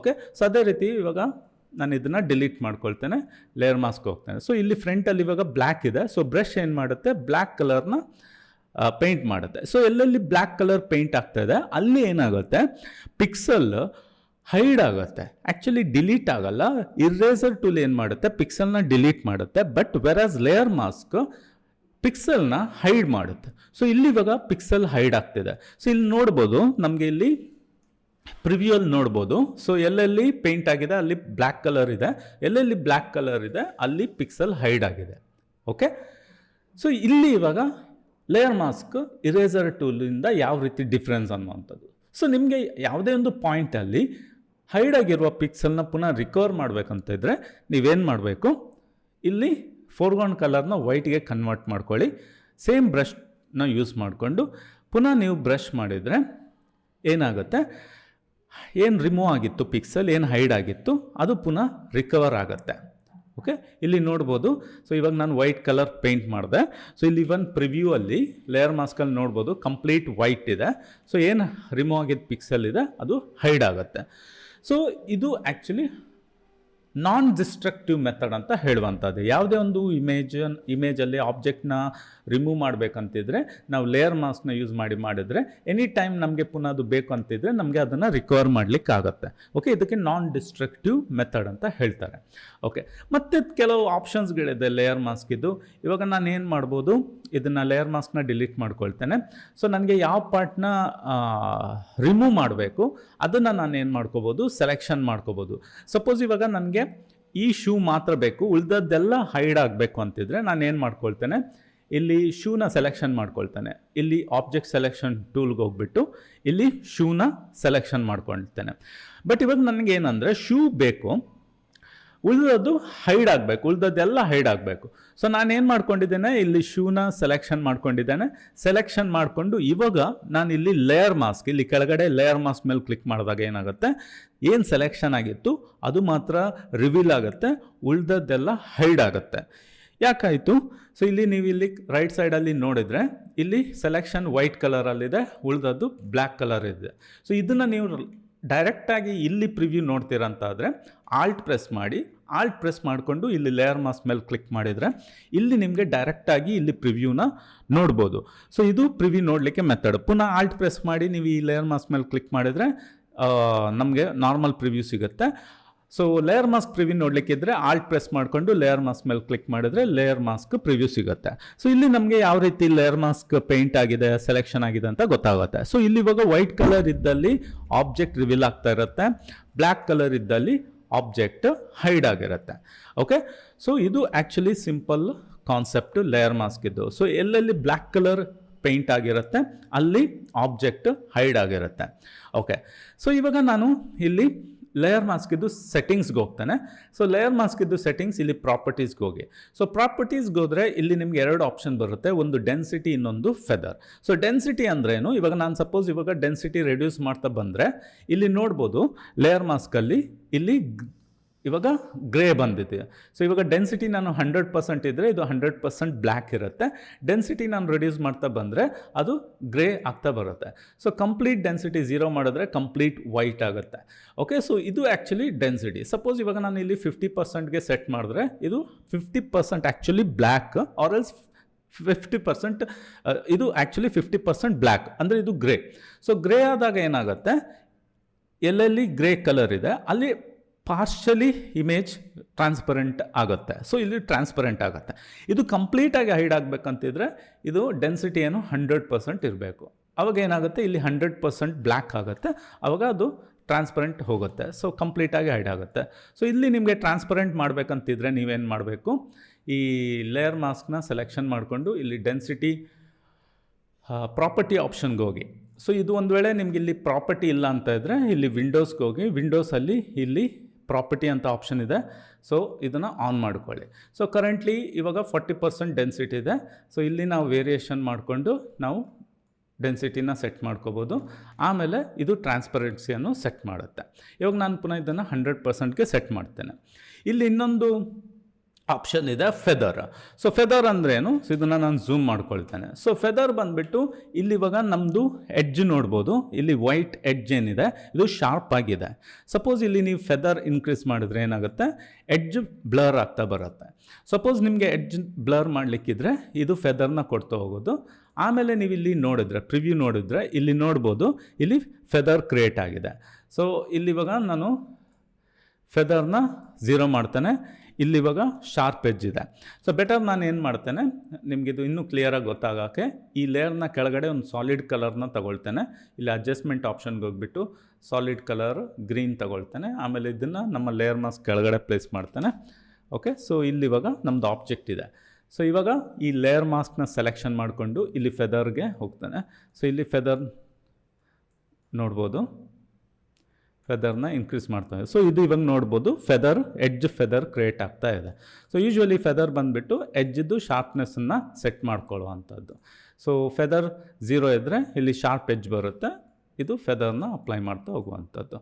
ಓಕೆ ಸೊ ಅದೇ ರೀತಿ ಇವಾಗ ನಾನು ಇದನ್ನು ಡಿಲೀಟ್ ಮಾಡ್ಕೊಳ್ತೇನೆ ಲೇಯರ್ ಮಾಸ್ಕ್ ಹೋಗ್ತೇನೆ. ಸೊ ಇಲ್ಲಿ ಫ್ರಂಟಲ್ಲಿ ಇವಾಗ ಬ್ಲ್ಯಾಕ್ ಇದೆ. ಸೊ ಬ್ರಷ್ ಏನು ಮಾಡುತ್ತೆ? ಬ್ಲ್ಯಾಕ್ ಕಲರ್ನ ಪೇಂಟ್ ಮಾಡುತ್ತೆ. ಸೊ ಎಲ್ಲೆಲ್ಲಿ ಬ್ಲ್ಯಾಕ್ ಕಲರ್ ಪೇಂಟ್ ಆಗ್ತಾ ಇದೆ, ಅಲ್ಲಿ ಏನಾಗುತ್ತೆ? ಪಿಕ್ಸಲ್ ಹೈಡ್ ಆಗುತ್ತೆ. ಆ್ಯಕ್ಚುಲಿ ಡಿಲೀಟ್ ಆಗಲ್ಲ. ಇರೇಸರ್ ಟೂಲ್ ಏನು ಮಾಡುತ್ತೆ? ಪಿಕ್ಸಲ್ನ ಡಿಲೀಟ್ ಮಾಡುತ್ತೆ. ಬಟ್ ವೆರಾಸ್ ಲೇಯರ್ ಮಾಸ್ಕ್ ಪಿಕ್ಸಲ್ನ ಹೈಡ್ ಮಾಡುತ್ತೆ. ಸೊ ಇಲ್ಲಿ ಇವಾಗ ಪಿಕ್ಸಲ್ ಹೈಡ್ ಆಗ್ತಿದೆ. ಸೊ ಇಲ್ಲಿ ನೋಡ್ಬೋದು, ನಮಗೆ ಇಲ್ಲಿ ಪ್ರಿವ್ಯೂಲ್ ನೋಡ್ಬೋದು. ಸೊ ಎಲ್ಲೆಲ್ಲಿ ಪೇಂಟ್ ಆಗಿದೆ, ಅಲ್ಲಿ ಬ್ಲ್ಯಾಕ್ ಕಲರ್ ಇದೆ. ಎಲ್ಲೆಲ್ಲಿ ಬ್ಲ್ಯಾಕ್ ಕಲರ್ ಇದೆ, ಅಲ್ಲಿ ಪಿಕ್ಸಲ್ ಹೈಡ್ ಆಗಿದೆ. ಓಕೆ ಸೊ ಇಲ್ಲಿ ಇವಾಗ ಲೇಯರ್ ಮಾಸ್ಕ್ ಇರೇಸರ್ ಟೂಲಿಂದ ಯಾವ ರೀತಿ ಡಿಫ್ರೆನ್ಸ್ ಅನ್ನುವಂಥದ್ದು. ಸೊ ನಿಮಗೆ ಯಾವುದೇ ಒಂದು ಪಾಯಿಂಟಲ್ಲಿ ಹೈಡ್ ಆಗಿರುವ ಪಿಕ್ಸಲ್ನ ಪುನಃ ರಿಕವರ್ ಮಾಡಬೇಕಂತ ಇದ್ದರೆ ನೀವೇನು ಮಾಡಬೇಕು? ಇಲ್ಲಿ ಫೋರ್ಗ್ರೌಂಡ್ ಕಲರ್ನ ವೈಟ್ಗೆ ಕನ್ವರ್ಟ್ ಮಾಡ್ಕೊಳ್ಳಿ. ಸೇಮ್ ಬ್ರಷ್ನ ಯೂಸ್ ಮಾಡಿಕೊಂಡು ಪುನಃ ನೀವು ಬ್ರಷ್ ಮಾಡಿದರೆ ಏನಾಗುತ್ತೆ? ಏನು ರಿಮೂವ್ ಆಗಿತ್ತು ಪಿಕ್ಸಲ್ ಏನು ಹೈಡ್ ಆಗಿತ್ತು, ಅದು ಪುನಃ ರಿಕವರ್ ಆಗುತ್ತೆ. ಓಕೆ ಇಲ್ಲಿ ನೋಡ್ಬೋದು. ಸೊ ಇವಾಗ ನಾನು ವೈಟ್ ಕಲರ್ ಪೇಂಟ್ ಮಾಡಿದೆ. ಸೊ ಇಲ್ಲಿ ಇವನ್ ಪ್ರಿವ್ಯೂ ಅಲ್ಲಿ ಲೇಯರ್ ಮಾಸ್ಕಲ್ಲಿ ನೋಡ್ಬೋದು ಕಂಪ್ಲೀಟ್ ವೈಟ್ ಇದೆ. ಸೊ ಏನು ರಿಮೂವ್ ಆಗಿದ್ದ ಪಿಕ್ಸಲ್ ಇದೆ, ಅದು ಹೈಡ್ ಆಗುತ್ತೆ. ಸೊ ಇದು ಆ್ಯಕ್ಚುಲಿ ನಾನ್ ಡಿಸ್ಟ್ರಕ್ಟಿವ್ ಮೆಥಡ್ ಅಂತ ಹೇಳುವಂಥದ್ದು. ಯಾವುದೇ ಒಂದು ಇಮೇಜ್ ಇಮೇಜಲ್ಲಿ ಆಬ್ಜೆಕ್ಟ್ನ ರಿಮೂವ್ ಮಾಡಬೇಕಂತಿದ್ರೆ, ನಾವು ಲೇಯರ್ ಮಾಸ್ಕ್ನ ಯೂಸ್ ಮಾಡಿ ಮಾಡಿದರೆ ಎನಿ ಟೈಮ್ ನಮಗೆ ಪುನಃ ಅದು ಬೇಕು ಅಂತಿದ್ರೆ ನಮಗೆ ಅದನ್ನು ರಿಕವರ್ ಮಾಡಲಿಕ್ಕಾಗತ್ತೆ. ಓಕೆ ಇದಕ್ಕೆ ನಾನ್ ಡಿಸ್ಟ್ರಕ್ಟಿವ್ ಮೆಥಡ್ ಅಂತ ಹೇಳ್ತಾರೆ. ಓಕೆ ಮತ್ತು ಕೆಲವು ಆಪ್ಷನ್ಸ್ಗಳಿದೆ ಲೇಯರ್ ಮಾಸ್ಕಿದ್ದು ಇವಾಗ ನಾನು ಏನು ಮಾಡ್ಬೋದು? ಇದನ್ನು ಲೇಯರ್ ಮಾಸ್ಕ್ನ ಡಿಲೀಟ್ ಮಾಡ್ಕೊಳ್ತೇನೆ. ಸೊ ನನಗೆ ಯಾವ ಪಾರ್ಟ್ನ ರಿಮೂವ್ ಮಾಡಬೇಕು, ಅದನ್ನು ನಾನು ಏನು ಮಾಡ್ಕೋಬೋದು? ಸೆಲೆಕ್ಷನ್ ಮಾಡ್ಕೋಬೋದು. ಸಪೋಸ್ ಇವಾಗ ನನಗೆ ಈ ಶೂ ಮಾತ್ರ ಬೇಕು. ಉಳಿದದ್ದೆಲ್ಲ ಹೈಡ್ ಆಗಬೇಕು ಅಂತಿದ್ರೆ ನಾನು ಏನು ಮಾಡ್ಕೊಳ್ತೇನೆ? ಇಲ್ಲಿ ಶೂನ ಸೆಲೆಕ್ಷನ್ ಮಾಡ್ಕೊಳ್ತೇನೆ. ಇಲ್ಲಿ ಆಬ್ಜೆಕ್ಟ್ ಸೆಲೆಕ್ಷನ್ ಟೂಲ್ಗೆ ಹೋಗ್ಬಿಟ್ಟು ಇಲ್ಲಿ ಶೂನ ಸೆಲೆಕ್ಷನ್ ಮಾಡ್ಕೊಳ್ತೇನೆ. ಬಟ್ ಇವಾಗ ನನಗೆ ಏನಂದರೆ ಶೂ ಬೇಕು. ಉಳಿದದ್ದು ಹೈಡ್ ಆಗಬೇಕು, ಉಳಿದದ್ದೆಲ್ಲ ಹೈಡ್ ಆಗಬೇಕು. ಸೊ ನಾನು ಏನು ಮಾಡ್ಕೊಂಡಿದ್ದೇನೆ? ಇಲ್ಲಿ ಶೂನ ಸೆಲೆಕ್ಷನ್ ಮಾಡ್ಕೊಂಡಿದ್ದೇನೆ. ಸೆಲೆಕ್ಷನ್ ಮಾಡಿಕೊಂಡು ಇವಾಗ ನಾನು ಇಲ್ಲಿ ಲೇಯರ್ ಮಾಸ್ಕ್ ಇಲ್ಲಿ ಕೆಳಗಡೆ ಲೇಯರ್ ಮಾಸ್ಕ್ ಮೇಲೆ ಕ್ಲಿಕ್ ಮಾಡಿದಾಗ ಏನಾಗುತ್ತೆ? ಏನು ಸೆಲೆಕ್ಷನ್ ಆಗಿತ್ತು? ಅದು ಮಾತ್ರ ರಿವೀಲ್ ಆಗುತ್ತೆ, ಉಳಿದದ್ದೆಲ್ಲ ಹೈಡ್ ಆಗುತ್ತೆ. ಯಾಕಾಯಿತು? ಸೊ ಇಲ್ಲಿ ನೀವು ಇಲ್ಲಿ ರೈಟ್ ಸೈಡಲ್ಲಿ ನೋಡಿದರೆ, ಇಲ್ಲಿ ಸೆಲೆಕ್ಷನ್ ವೈಟ್ ಕಲರಲ್ಲಿದೆ ಉಳಿದದ್ದು ಬ್ಲ್ಯಾಕ್ ಕಲರ್ ಇದೆ. ಸೊ ಇದನ್ನು ನೀವು ಡೈರೆಕ್ಟಾಗಿ ಇಲ್ಲಿ ಪ್ರಿವ್ಯೂ ನೋಡ್ತೀರಂತಾದರೆ ಆಲ್ಟ್ ಪ್ರೆಸ್ ಮಾಡಿ ಆಲ್ಟ್ ಪ್ರೆಸ್ ಮಾಡಿಕೊಂಡು ಇಲ್ಲಿ ಲೇಯರ್ ಮಾಸ್ ಮೇಲೆ ಕ್ಲಿಕ್ ಮಾಡಿದರೆ ಇಲ್ಲಿ ನಿಮಗೆ ಡೈರೆಕ್ಟಾಗಿ ಇಲ್ಲಿ ಪ್ರಿವ್ಯೂನ ನೋಡ್ಬೋದು. ಸೊ ಇದು ಪ್ರಿವ್ಯೂ ನೋಡಲಿಕ್ಕೆ ಮೆಥಡ್ ಪುನಃ ಆಲ್ಟ್ ಪ್ರೆಸ್ ಮಾಡಿ ನೀವು ಈ ಲೇಯರ್ ಮಾಸ್ ಮೇಲೆ ಕ್ಲಿಕ್ ಮಾಡಿದರೆ ನಮಗೆ ನಾರ್ಮಲ್ ಪ್ರಿವ್ಯೂ ಸಿಗುತ್ತೆ. ಸೊ ಲೇಯರ್ ಮಾಸ್ಕ್ ಪ್ರಿವ್ಯೂ ನೋಡಲಿಕ್ಕಿದ್ರೆ ಆಲ್ಟ್ ಪ್ರೆಸ್ ಮಾಡಿಕೊಂಡು ಲೇಯರ್ ಮಾಸ್ಕ್ ಮೇಲೆ ಕ್ಲಿಕ್ ಮಾಡಿದ್ರೆ ಲೇಯರ್ ಮಾಸ್ಕ್ ಪ್ರಿವ್ಯೂ ಸಿಗುತ್ತೆ. ಸೊ ಇಲ್ಲಿ ನಮಗೆ ಯಾವ ರೀತಿ ಲೇಯರ್ ಮಾಸ್ಕ್ ಪೇಂಟ್ ಆಗಿದೆ ಸೆಲೆಕ್ಷನ್ ಆಗಿದೆ ಅಂತ ಗೊತ್ತಾಗುತ್ತೆ. ಸೊ ಇಲ್ಲಿ ಇವಾಗ ವೈಟ್ ಕಲರ್ ಇದ್ದಲ್ಲಿ ಆಬ್ಜೆಕ್ಟ್ ರಿವೀಲ್ ಆಗ್ತಾ ಇರುತ್ತೆ. ಬ್ಲ್ಯಾಕ್ ಕಲರ್ ಇದ್ದಲ್ಲಿ ಆಬ್ಜೆಕ್ಟ್ ಹೈಡ್ ಆಗಿರುತ್ತೆ. ಓಕೆ ಸೊ ಇದು actually simple concept layer mask ಇದ್ದು ಸೊ ಎಲ್ಲೆಲ್ಲಿ ಬ್ಲ್ಯಾಕ್ ಕಲರ್ ಪೇಂಟ್ ಆಗಿರುತ್ತೆ, ಅಲ್ಲಿ ಆಬ್ಜೆಕ್ಟ್ ಹೈಡ್ ಆಗಿರುತ್ತೆ. ಓಕೆ ಸೊ ಇವಾಗ ನಾನು ಇಲ್ಲಿ ಲೇಯರ್ ಮಾಸ್ಕ್ ಇದ್ದು ಸೆಟ್ಟಿಂಗ್ಸ್ಗೆ ಹೋಗ್ತಾನೆ. ಸೊ ಲೇಯರ್ ಮಾಸ್ಕ್ ಇದ್ದು ಸೆಟ್ಟಿಂಗ್ಸ್ ಇಲ್ಲಿ ಪ್ರಾಪರ್ಟೀಸ್ಗೆ ಹೋಗಿ. ಸೊ ಪ್ರಾಪರ್ಟೀಸ್ಗೆ ಹೋದರೆ ಇಲ್ಲಿ ನಿಮ್ಗೆ ಎರಡು ಆಪ್ಷನ್ ಬರುತ್ತೆ. ಒಂದು ಡೆನ್ಸಿಟಿ ಇನ್ನೊಂದು ಫೆದರ್ ಸೊ ಡೆನ್ಸಿಟಿ ಅಂದ್ರೇನು? ಇವಾಗ ನಾನು ಸಪೋಸ್ ಇವಾಗ ಡೆನ್ಸಿಟಿ ರೆಡ್ಯೂಸ್ ಮಾಡ್ತಾ ಬಂದರೆ, ಇಲ್ಲಿ ನೋಡ್ಬೋದು ಲೇಯರ್ ಮಾಸ್ಕಲ್ಲಿ ಇಲ್ಲಿ ಇವಾಗ ಗ್ರೇ ಬಂದಿದೆ. ಸೊ ಇವಾಗ ಡೆನ್ಸಿಟಿ ನಾನು ಹಂಡ್ರೆಡ್ ಪರ್ಸೆಂಟ್ ಇದ್ದರೆ ಇದು ಹಂಡ್ರೆಡ್ ಪರ್ಸೆಂಟ್ ಬ್ಲ್ಯಾಕ್ ಇರುತ್ತೆ. ಡೆನ್ಸಿಟಿ ನಾನು ರೆಡ್ಯೂಸ್ ಮಾಡ್ತಾ ಬಂದರೆ ಅದು ಗ್ರೇ ಆಗ್ತಾ ಬರುತ್ತೆ. ಸೊ ಕಂಪ್ಲೀಟ್ ಡೆನ್ಸಿಟಿ ಝೀರೋ ಮಾಡಿದ್ರೆ ಕಂಪ್ಲೀಟ್ ವೈಟ್ ಆಗುತ್ತೆ. ಓಕೆ ಸೊ ಇದು ಆ್ಯಕ್ಚುಲಿ ಡೆನ್ಸಿಟಿ ಸಪೋಸ್ ಇವಾಗ ನಾನು ಇಲ್ಲಿ ಫಿಫ್ಟಿ ಪರ್ಸೆಂಟ್ಗೆ ಸೆಟ್ ಮಾಡಿದ್ರೆ ಇದು fifty percent actually black or else fifty percent ಇದು ಆ್ಯಕ್ಚುಲಿ ಫಿಫ್ಟಿ ಪರ್ಸೆಂಟ್ ಬ್ಲ್ಯಾಕ್ ಅಂದರೆ ಇದು ಗ್ರೇ. ಸೊ ಗ್ರೇ ಆದಾಗ ಏನಾಗುತ್ತೆ? ಎಲ್ಲೆಲ್ಲಿ ಗ್ರೇ ಕಲರ್ ಇದೆ, ಅಲ್ಲಿ ಪಾರ್ಷಲಿ ಇಮೇಜ್ ಟ್ರಾನ್ಸ್ಪರೆಂಟ್ ಆಗುತ್ತೆ. ಸೊ ಇಲ್ಲಿ ಟ್ರಾನ್ಸ್ಪರೆಂಟ್ ಆಗುತ್ತೆ. ಇದು ಕಂಪ್ಲೀಟಾಗಿ ಹೈಡ್ ಆಗಬೇಕಂತಿದ್ರೆ ಇದು ಡೆನ್ಸಿಟಿ ಏನು ಹಂಡ್ರೆಡ್ ಪರ್ಸೆಂಟ್ ಇರಬೇಕು. ಅವಾಗ ಏನಾಗುತ್ತೆ? ಇಲ್ಲಿ ಹಂಡ್ರೆಡ್ ಪರ್ಸೆಂಟ್ ಬ್ಲ್ಯಾಕ್ ಆಗುತ್ತೆ. ಅವಾಗ ಅದು ಟ್ರಾನ್ಸ್ಪರೆಂಟ್ ಹೋಗುತ್ತೆ. ಸೊ ಕಂಪ್ಲೀಟಾಗಿ ಹೈಡ್ ಆಗುತ್ತೆ. ಸೊ ಇಲ್ಲಿ ನಿಮಗೆ ಟ್ರಾನ್ಸ್ಪರೆಂಟ್ ಮಾಡಬೇಕಂತಿದ್ರೆ ನೀವೇನು ಮಾಡಬೇಕು? ಈ ಲೇಯರ್ ಮಾಸ್ಕ್ನ ಸೆಲೆಕ್ಷನ್ ಮಾಡಿಕೊಂಡು ಇಲ್ಲಿ ಡೆನ್ಸಿಟಿ ಪ್ರಾಪರ್ಟಿ ಆಪ್ಷನ್ಗೆ ಹೋಗಿ. ಸೊ ಇದು ಒಂದು ವೇಳೆ ನಿಮಗೆ ಇಲ್ಲಿ ಪ್ರಾಪರ್ಟಿ ಇಲ್ಲ ಅಂತ ಇದ್ದರೆ ಇಲ್ಲಿ ವಿಂಡೋಸ್ಗೆ ಹೋಗಿ ವಿಂಡೋಸಲ್ಲಿ ಇಲ್ಲಿ ಪ್ರಾಪರ್ಟಿ ಅಂತ ಆಪ್ಷನ್ ಇದೆ. ಸೊ ಇದನ್ನು ಆನ್ ಮಾಡ್ಕೊಳ್ಳಿ. ಸೊ ಕರೆಂಟ್ಲಿ ಇವಾಗ ಫಾರ್ಟಿ ಪರ್ಸೆಂಟ್ ಡೆನ್ಸಿಟಿ ಇದೆ. ಸೊ ಇಲ್ಲಿ ನಾವು ವೇರಿಯೇಷನ್ ಮಾಡಿಕೊಂಡು ನಾವು ಡೆನ್ಸಿಟಿನ ಸೆಟ್ ಮಾಡ್ಕೋಬೋದು. ಆಮೇಲೆ ಇದು ಟ್ರಾನ್ಸ್ಪರೆನ್ಸಿಯನ್ನು ಸೆಟ್ ಮಾಡುತ್ತೆ. ಇವಾಗ ನಾನು ಪುನಃ ಇದನ್ನು ಹಂಡ್ರೆಡ್ ಪರ್ಸೆಂಟ್ಗೆ ಸೆಟ್ ಮಾಡ್ತೇನೆ. ಇಲ್ಲಿ ಇನ್ನೊಂದು ಆಪ್ಷನ್ ಇದೆ ಫೆದರ್ ಸೊ ಫೆದರ್ ಅಂದ್ರೇನು? ಸೊ ಇದನ್ನು ನಾನು ಝೂಮ್ ಮಾಡ್ಕೊಳ್ತೇನೆ. ಸೊ ಫೆದರ್ ಬಂದುಬಿಟ್ಟು ಇಲ್ಲಿ ಇವಾಗ ನಮ್ಮದು ಎಡ್ಜ್ ನೋಡ್ಬೋದು. ಇಲ್ಲಿ ವೈಟ್ ಎಡ್ಜ್ ಏನಿದೆ? ಇದು ಶಾರ್ಪ್ ಆಗಿದೆ. ಸಪೋಸ್ ಇಲ್ಲಿ ನೀವು ಫೆದರ್ ಇನ್ಕ್ರೀಸ್ ಮಾಡಿದ್ರೆ ಏನಾಗುತ್ತೆ? ಎಡ್ಜ್ ಬ್ಲರ್ ಆಗ್ತಾ ಬರುತ್ತೆ. ಸಪೋಸ್ ನಿಮಗೆ ಎಡ್ಜ್ ಬ್ಲರ್ ಮಾಡಲಿಕ್ಕಿದ್ರೆ ಇದು ಫೆದರ್ನ ಕೊಡ್ತಾ ಹೋಗೋದು. ಆಮೇಲೆ ನೀವು ಇಲ್ಲಿ ನೋಡಿದ್ರೆ ಪ್ರಿವ್ಯೂ ನೋಡಿದ್ರೆ ಇಲ್ಲಿ ನೋಡ್ಬೋದು, ಇಲ್ಲಿ ಫೆದರ್ ಕ್ರಿಯೇಟ್ ಆಗಿದೆ. ಸೊ ಇಲ್ಲಿ ಇವಾಗ ನಾನು ಫೆದರ್ನ ಝೀರೋ ಮಾಡ್ತಾನೆ. ಇಲ್ಲಿ ಇವಾಗ ಶಾರ್ಪ್ ಎಜ್ ಇದೆ. ಸೊ ಬೆಟರ್ ನಾನು ಏನು ಮಾಡ್ತೇನೆ ನಿಮಗಿದು ಇನ್ನೂ ಕ್ಲಿಯರಾಗಿ ಗೊತ್ತಾಗೋಕ್ಕೆ ಈ ಲೇಯರ್ನ ಕೆಳಗಡೆ ಒಂದು ಸಾಲಿಡ್ ಕಲರ್ನ ತಗೊಳ್ತೇನೆ. ಇಲ್ಲಿ ಅಡ್ಜಸ್ಟ್ಮೆಂಟ್ ಆಪ್ಷನ್ಗೆ ಹೋಗ್ಬಿಟ್ಟು ಸಾಲಿಡ್ ಕಲರ್ ಗ್ರೀನ್ ತಗೊಳ್ತೇನೆ. ಆಮೇಲೆ ಇದನ್ನು ನಮ್ಮ ಲೇಯರ್ ಮಾಸ್ಕ್ ಕೆಳಗಡೆ ಪ್ಲೇಸ್ ಮಾಡ್ತೇನೆ. ಓಕೆ ಸೊ ಇಲ್ಲಿ ಇವಾಗ ನಮ್ಮದು ಆಬ್ಜೆಕ್ಟ್ ಇದೆ. ಸೊ ಇವಾಗ ಈ ಲೇಯರ್ ಮಾಸ್ಕ್ನ ಸೆಲೆಕ್ಷನ್ ಮಾಡಿಕೊಂಡು ಇಲ್ಲಿ ಫೆದರ್ಗೆ ಹೋಗ್ತಾನೆ. ಸೊ ಇಲ್ಲಿ ಫೆದರ್ ನೋಡ್ಬೋದು. ಫೆದರ್ನ ಇನ್ಕ್ರೀಸ್ ಮಾಡ್ತಾ ಸೊ ಇದು ಇವಾಗ ನೋಡ್ಬೋದು ಫೆದರ್ ಎಡ್ಜ್ ಫೆದರ್ ಕ್ರಿಯೇಟ್ ಆಗ್ತಾ ಇದೆ. ಸೊ ಯೂಶ್ವಲಿ ಫೆದರ್ ಬಂದುಬಿಟ್ಟು ಎಜ್ಜಿದ್ದು ಶಾರ್ಪ್ನೆಸ್ಸನ್ನು ಸೆಟ್ ಮಾಡ್ಕೊಳ್ಳುವಂಥದ್ದು. ಸೊ ಫೆದರ್ ಝೀರೋ ಇದ್ದರೆ ಇಲ್ಲಿ ಶಾರ್ಪ್ ಎಡ್ಜ್ ಬರುತ್ತೆ, ಇದು ಫೆದರ್ನ ಅಪ್ಲೈ ಮಾಡ್ತಾ ಹೋಗುವಂಥದ್ದು.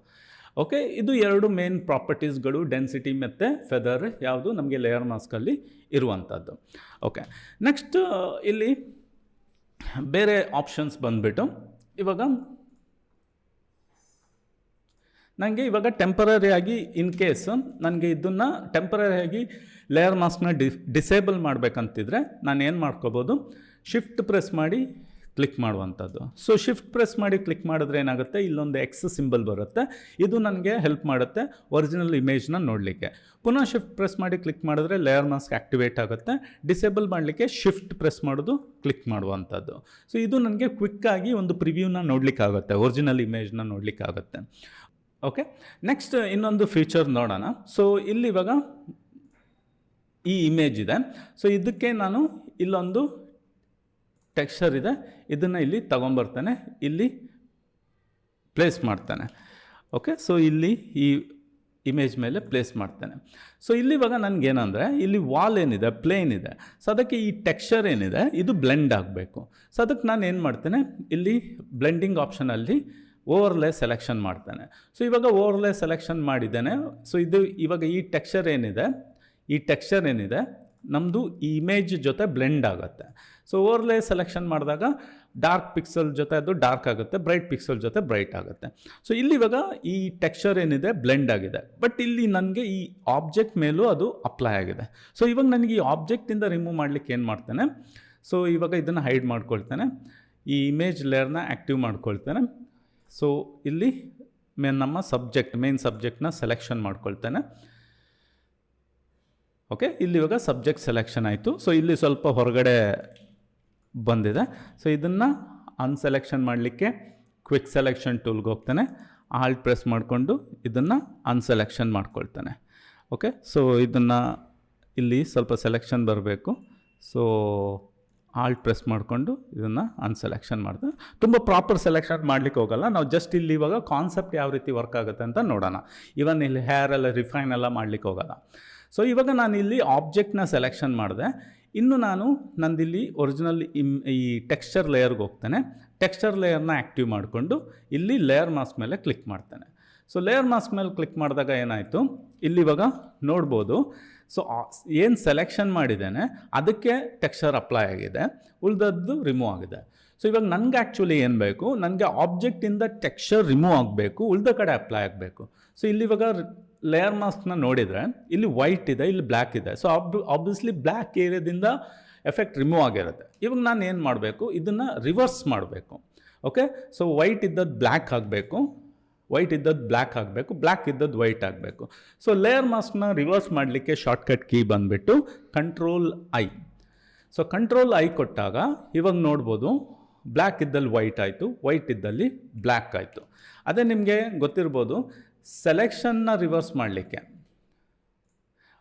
ಓಕೆ ಇದು ಎರಡು ಮೇನ್ ಪ್ರಾಪರ್ಟೀಸ್ಗಳು ಡೆನ್ಸಿಟಿ ಮತ್ತು ಫೆದರ್ ಯಾವುದು ನಮಗೆ ಲೇಯರ್ ಮಾಸ್ಕಲ್ಲಿ ಇರುವಂಥದ್ದು. ಓಕೆ ನೆಕ್ಸ್ಟ್ ಇಲ್ಲಿ ಬೇರೆ ಆಪ್ಷನ್ಸ್ ಬಂದುಬಿಟ್ಟು ಇವಾಗ ನನಗೆ ಇವಾಗ ಟೆಂಪರರಿ ಆಗಿ ಇನ್ ಕೇಸ್ ನನಗೆ ಇದನ್ನು ಟೆಂಪರರಿ ಆಗಿ ಲೇಯರ್ ಮಾಸ್ಕ್ನ ಡಿ ಡಿಸೇಬಲ್ ಮಾಡಬೇಕಂತಿದ್ರೆ ನಾನು ಏನು ಮಾಡ್ಕೋಬೋದು? ಶಿಫ್ಟ್ ಪ್ರೆಸ್ ಮಾಡಿ ಕ್ಲಿಕ್ ಮಾಡುವಂಥದ್ದು. ಸೊ ಶಿಫ್ಟ್ ಪ್ರೆಸ್ ಮಾಡಿ ಕ್ಲಿಕ್ ಮಾಡಿದ್ರೆ ಏನಾಗುತ್ತೆ? ಇಲ್ಲೊಂದು ಎಕ್ಸ್ ಸಿಂಬಲ್ ಬರುತ್ತೆ. ಇದು ನನಗೆ ಹೆಲ್ಪ್ ಮಾಡುತ್ತೆ ಒರಿಜಿನಲ್ ಇಮೇಜ್ನ ನೋಡಲಿಕ್ಕೆ. ಪುನಃ ಶಿಫ್ಟ್ ಪ್ರೆಸ್ ಮಾಡಿ ಕ್ಲಿಕ್ ಮಾಡಿದ್ರೆ ಲೇಯರ್ ಮಾಸ್ಕ್ ಆ್ಯಕ್ಟಿವೇಟ್ ಆಗುತ್ತೆ. ಡಿಸೇಬಲ್ ಮಾಡಲಿಕ್ಕೆ ಶಿಫ್ಟ್ ಪ್ರೆಸ್ ಮಾಡೋದು ಕ್ಲಿಕ್ ಮಾಡುವಂಥದ್ದು. ಸೊ ಇದು ನನಗೆ ಕ್ವಿಕ್ಕಾಗಿ ಒಂದು ಪ್ರಿವ್ಯೂನ ನೋಡಲಿಕ್ಕಾಗುತ್ತೆ ಒರಿಜಿನಲ್ ಇಮೇಜ್ನ ನೋಡಲಿಕ್ಕಾಗುತ್ತೆ. ಓಕೆ ನೆಕ್ಸ್ಟ್ ಇನ್ನೊಂದು ಫೀಚರ್ ನೋಡೋಣ. ಸೊ ಇಲ್ಲಿ ಇವಾಗ ಈ ಇಮೇಜ್ ಇದೆ. ಸೊ ಇದಕ್ಕೆ ನಾನು ಇಲ್ಲೊಂದು ಟೆಕ್ಸ್ಚರ್ ಇದೆ. ಇದನ್ನು ಇಲ್ಲಿ ತಗೊಂಬರ್ತಾನೆ. ಇಲ್ಲಿ ಪ್ಲೇಸ್ ಮಾಡ್ತಾನೆ. ಓಕೆ ಸೊ ಇಲ್ಲಿ ಈ ಇಮೇಜ್ ಮೇಲೆ ಪ್ಲೇಸ್ ಮಾಡ್ತೇನೆ. ಸೊ ಇಲ್ಲಿ ಇವಾಗ ನನಗೇನಂದರೆ, ಇಲ್ಲಿ ವಾಲ್ ಏನಿದೆ ಪ್ಲೇನ್ ಇದೆ. ಸೊ ಅದಕ್ಕೆ ಈ ಟೆಕ್ಸ್ಚರ್ ಏನಿದೆ, ಇದು ಬ್ಲೆಂಡ್ ಆಗಬೇಕು. ಸೊ ಅದಕ್ಕೆ ನಾನು ಏನು ಮಾಡ್ತೇನೆ, ಇಲ್ಲಿ ಬ್ಲೆಂಡಿಂಗ್ ಆಪ್ಷನಲ್ಲಿ ಓವರ್ಲೇ ಸೆಲೆಕ್ಷನ್ ಮಾಡ್ತಾನೆ. ಸೊ, ಇವಾಗ ಓವರ್ಲೇ ಸೆಲೆಕ್ಷನ್ ಮಾಡಿದ್ದೇನೆ. ಸೊ, ಇದು ಇವಾಗ ಈ ಟೆಕ್ಸ್ಚರ್ ಏನಿದೆ? ಈ ಟೆಕ್ಸ್ಚರ್ ಏನಿದೆ? ನಮ್ಮದು ಈ ಇಮೇಜ್ ಜೊತೆ ಬ್ಲೆಂಡ್ ಆಗುತ್ತೆ. ಸೊ, ಓವರ್ಲೇ ಸೆಲೆಕ್ಷನ್ ಮಾಡಿದಾಗ ಡಾರ್ಕ್ ಪಿಕ್ಸಲ್ ಜೊತೆ ಅದು ಡಾರ್ಕ್ ಆಗುತ್ತೆ, ಬ್ರೈಟ್ ಪಿಕ್ಸಲ್ ಜೊತೆ ಬ್ರೈಟ್ ಆಗುತ್ತೆ. ಸೊ, ಇಲ್ಲಿ ಇವಾಗ ಈ ಟೆಕ್ಸ್ಚರ್ ಏನಿದೆ? ಬ್ಲೆಂಡ್ ಆಗಿದೆ. ಬಟ್ ಇಲ್ಲಿ ನನಗೆ ಈ ಆಬ್ಜೆಕ್ಟ್ ಮೇಲೂ ಅದು ಅಪ್ಲೈ ಆಗಿದೆ. ಸೊ, ಇವಾಗ ನನಗೆ ಈ ಆಬ್ಜೆಕ್ಟಿಂದ ರಿಮೂವ್ ಮಾಡಲಿಕ್ಕೆ ಏನು ಮಾಡ್ತೇನೆ? ಸೊ, ಇವಾಗ ಇದನ್ನು ಹೈಡ್ ಮಾಡ್ಕೊಳ್ತೇನೆ. ಈ ಇಮೇಜ್ ಲೇಯರ್ನ ಆ್ಯಕ್ಟಿವ್ ಮಾಡ್ಕೊಳ್ತೇನೆ. ಸೊ ಇಲ್ಲಿ ಮೇನ್ ನಮ್ಮ ಸಬ್ಜೆಕ್ಟ್ ಮೇನ್ ಸಬ್ಜೆಕ್ಟ್ನ ಸೆಲೆಕ್ಷನ್ ಮಾಡ್ಕೊಳ್ತೇನೆ. ಓಕೆ ಇಲ್ಲಿ ಇವಾಗ ಸಬ್ಜೆಕ್ಟ್ ಸೆಲೆಕ್ಷನ್ ಆಯಿತು. ಸೊ ಇಲ್ಲಿ ಸ್ವಲ್ಪ ಹೊರಗಡೆ ಬಂದಿದೆ. ಸೊ ಇದನ್ನು ಅನ್ಸೆಲೆಕ್ಷನ್ ಮಾಡಲಿಕ್ಕೆ ಕ್ವಿಕ್ ಸೆಲೆಕ್ಷನ್ ಟೂಲ್ಗೆ ಹೋಗ್ತಾನೆ. ಆಲ್ಟ್ ಪ್ರೆಸ್ ಮಾಡಿಕೊಂಡು ಇದನ್ನು ಅನ್ಸೆಲೆಕ್ಷನ್ ಮಾಡ್ಕೊಳ್ತಾನೆ. ಓಕೆ ಸೊ ಇದನ್ನು ಇಲ್ಲಿ ಸ್ವಲ್ಪ ಸೆಲೆಕ್ಷನ್ ಬರಬೇಕು. ಸೊ ಆಲ್ಟ್ ಪ್ರೆಸ್ ಮಾಡಿಕೊಂಡು ಇದನ್ನು ಅನ್ಸೆಲೆಕ್ಷನ್ ಮಾಡಿದೆ. ತುಂಬ ಪ್ರಾಪರ್ ಸೆಲೆಕ್ಷನ್ ಮಾಡ್ಲಿಕ್ಕೆ ಹೋಗಲ್ಲ. ನಾವು ಜಸ್ಟ್ ಇಲ್ಲಿ ಇವಾಗ ಕಾನ್ಸೆಪ್ಟ್ ಯಾವ ರೀತಿ ವರ್ಕ್ ಆಗುತ್ತೆ ಅಂತ ನೋಡೋಣ. ಇವನ್ ಇಲ್ಲಿ ಹೇರ್ ಎಲ್ಲ ರಿಫೈನ್ ಎಲ್ಲ ಮಾಡ್ಲಿಕ್ಕೆ ಹೋಗಲ್ಲ. ಸೊ ಇವಾಗ ನಾನು ಇಲ್ಲಿ ಆಬ್ಜೆಕ್ಟ್ನ ಸೆಲೆಕ್ಷನ್ ಮಾಡಿದೆ. ಇನ್ನು ನಾನು ನಂದಿಲ್ಲಿ ಒರಿಜಿನಲ್ ಇಮ್ ಈ ಟೆಕ್ಸ್ಚರ್ ಲೇಯರ್ಗೆ ಹೋಗ್ತೇನೆ. ಟೆಕ್ಸ್ಚರ್ ಲೇಯರ್ನ ಆ್ಯಕ್ಟಿವ್ ಮಾಡಿಕೊಂಡು ಇಲ್ಲಿ ಲೇಯರ್ ಮಾಸ್ಕ್ ಮೇಲೆ ಕ್ಲಿಕ್ ಮಾಡ್ತೇನೆ. ಸೊ ಲೇಯರ್ ಮಾಸ್ಕ್ ಮೇಲೆ ಕ್ಲಿಕ್ ಮಾಡಿದಾಗ ಏನಾಯಿತು? ಇಲ್ಲಿ ಇವಾಗ ನೋಡ್ಬೋದು. ಸೊ ಏನು ಸೆಲೆಕ್ಷನ್ ಮಾಡಿದ್ದೇನೆ, ಅದಕ್ಕೆ ಟೆಕ್ಸ್ಚರ್ ಅಪ್ಲೈ ಆಗಿದೆ, ಉಳಿದದ್ದು ರಿಮೂವ್ ಆಗಿದೆ. ಸೊ ಇವಾಗ ನನಗೆ ಆ್ಯಕ್ಚುಲಿ ಏನು ಬೇಕು, ನನಗೆ ಆಬ್ಜೆಕ್ಟಿಂದ ಟೆಕ್ಸ್ಚರ್ ರಿಮೂವ್ ಆಗಬೇಕು, ಉಳಿದ ಕಡೆ ಅಪ್ಲೈ ಆಗಬೇಕು. ಸೊ ಇಲ್ಲಿ ಇವಾಗ ಲೇಯರ್ ಮಾಸ್ಕ್ನ ನೋಡಿದರೆ, ಇಲ್ಲಿ ವೈಟ್ ಇದೆ, ಇಲ್ಲಿ ಬ್ಲ್ಯಾಕ್ ಇದೆ. ಸೊ ಆಬ್ ಆಬ್ವಿಯಸ್ಲಿ ಬ್ಲ್ಯಾಕ್ ಏರಿಯಾದಿಂದ ಎಫೆಕ್ಟ್ ರಿಮೂವ್ ಆಗಿರುತ್ತೆ. ಇವಾಗ ನಾನು ಏನು ಮಾಡಬೇಕು, ಇದನ್ನು ರಿವರ್ಸ್ ಮಾಡಬೇಕು. ಓಕೆ ಸೊ ವೈಟ್ ಇದ್ದದ್ದು ಬ್ಲ್ಯಾಕ್ ಆಗಬೇಕು. ವೈಟ್ ಇದ್ದದ್ದು ಬ್ಲ್ಯಾಕ್ ಆಗಬೇಕು ಬ್ಲ್ಯಾಕ್ ಇದ್ದದ್ದು ವೈಟ್ ಆಗಬೇಕು. ಸೊ ಲೇಯರ್ ಮಾಸ್ಕ್ನ ರಿವರ್ಸ್ ಮಾಡಲಿಕ್ಕೆ ಶಾರ್ಟ್ಕಟ್ ಕೀ ಬಂದುಬಿಟ್ಟು control I so control I ಕೊಟ್ಟಾಗ ಇವಾಗ ನೋಡ್ಬೋದು ಬ್ಲ್ಯಾಕ್ ಇದ್ದಲ್ಲಿ ವೈಟ್ ಆಯಿತು ವೈಟ್ ಇದ್ದಲ್ಲಿ ಬ್ಲ್ಯಾಕ್ ಆಯಿತು. ಅದೇ ನಿಮಗೆ ಗೊತ್ತಿರ್ಬೋದು ಸೆಲೆಕ್ಷನ್ನ ರಿವರ್ಸ್ ಮಾಡಲಿಕ್ಕೆ.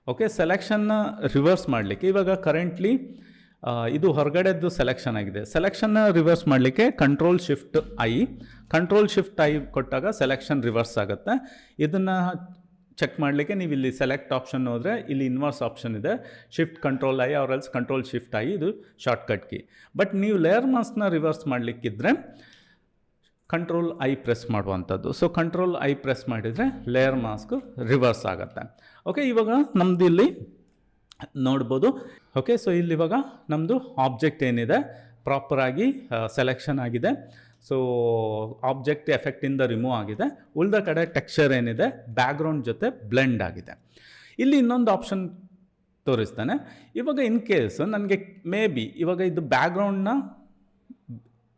ಓಕೆ ಸೆಲೆಕ್ಷನ್ನ ರಿವರ್ಸ್ ಮಾಡಲಿಕ್ಕೆ ಇವಾಗ ಕರೆಂಟ್ಲಿ ಇದು ಹೊರಗಡೆದ್ದು ಸೆಲೆಕ್ಷನ್ ಆಗಿದೆ. ಸೆಲೆಕ್ಷನ್ನ ರಿವರ್ಸ್ ಮಾಡಲಿಕ್ಕೆ control shift I control shift I ಕೊಟ್ಟಾಗ ಸೆಲೆಕ್ಷನ್ ರಿವರ್ಸ್ ಆಗುತ್ತೆ. ಇದನ್ನು ಚೆಕ್ ಮಾಡಲಿಕ್ಕೆ ನೀವು ಇಲ್ಲಿ ಸೆಲೆಕ್ಟ್ ಆಪ್ಷನ್ ಹೋದರೆ ಇಲ್ಲಿ ಇನ್ವರ್ಸ್ ಆಪ್ಷನ್ ಇದೆ. Shift control I or else control shift I ಇದು ಶಾರ್ಟ್ಕಟ್ ಕೀ ಬಟ್ ನೀವು ಲೇಯರ್ ಮಾಸ್ಕ್ನ ರಿವರ್ಸ್ ಮಾಡಲಿಕ್ಕಿದ್ರೆ ಕಂಟ್ರೋಲ್ ಐ ಪ್ರೆಸ್ ಮಾಡುವಂಥದ್ದು. ಸೊ ಕಂಟ್ರೋಲ್ ಐ ಪ್ರೆಸ್ ಮಾಡಿದರೆ ಲೇಯರ್ ಮಾಸ್ಕ್ ರಿವರ್ಸ್ ಆಗುತ್ತೆ. ಓಕೆ ಇವಾಗ ನಮ್ಮದು ಇಲ್ಲಿ ನೋಡ್ಬೋದು. ಓಕೆ ಸೊ ಇಲ್ಲಿ ಇವಾಗ ನಮ್ಮದು ಆಬ್ಜೆಕ್ಟ್ ಏನಿದೆ? ಪ್ರಾಪರಾಗಿ ಸೆಲೆಕ್ಷನ್ ಆಗಿದೆ. ಸೊ ಆಬ್ಜೆಕ್ಟ್ ಎಫೆಕ್ಟಿಂದ ರಿಮೂವ್ ಆಗಿದೆ. ಉಳಿದ ಕಡೆ ಟೆಕ್ಸ್ಚರ್ ಏನಿದೆ? ಬ್ಯಾಕ್ಗ್ರೌಂಡ್ ಜೊತೆ ಬ್ಲೆಂಡ್ ಆಗಿದೆ. ಇಲ್ಲಿ ಇನ್ನೊಂದು ಆಪ್ಷನ್ ತೋರಿಸ್ತಾನೆ. ಇವಾಗ ಇನ್ ಕೇಸ್ ನನಗೆ ಮೇ ಬಿ ಇವಾಗ ಇದು ಬ್ಯಾಕ್ಗ್ರೌಂಡ್ನ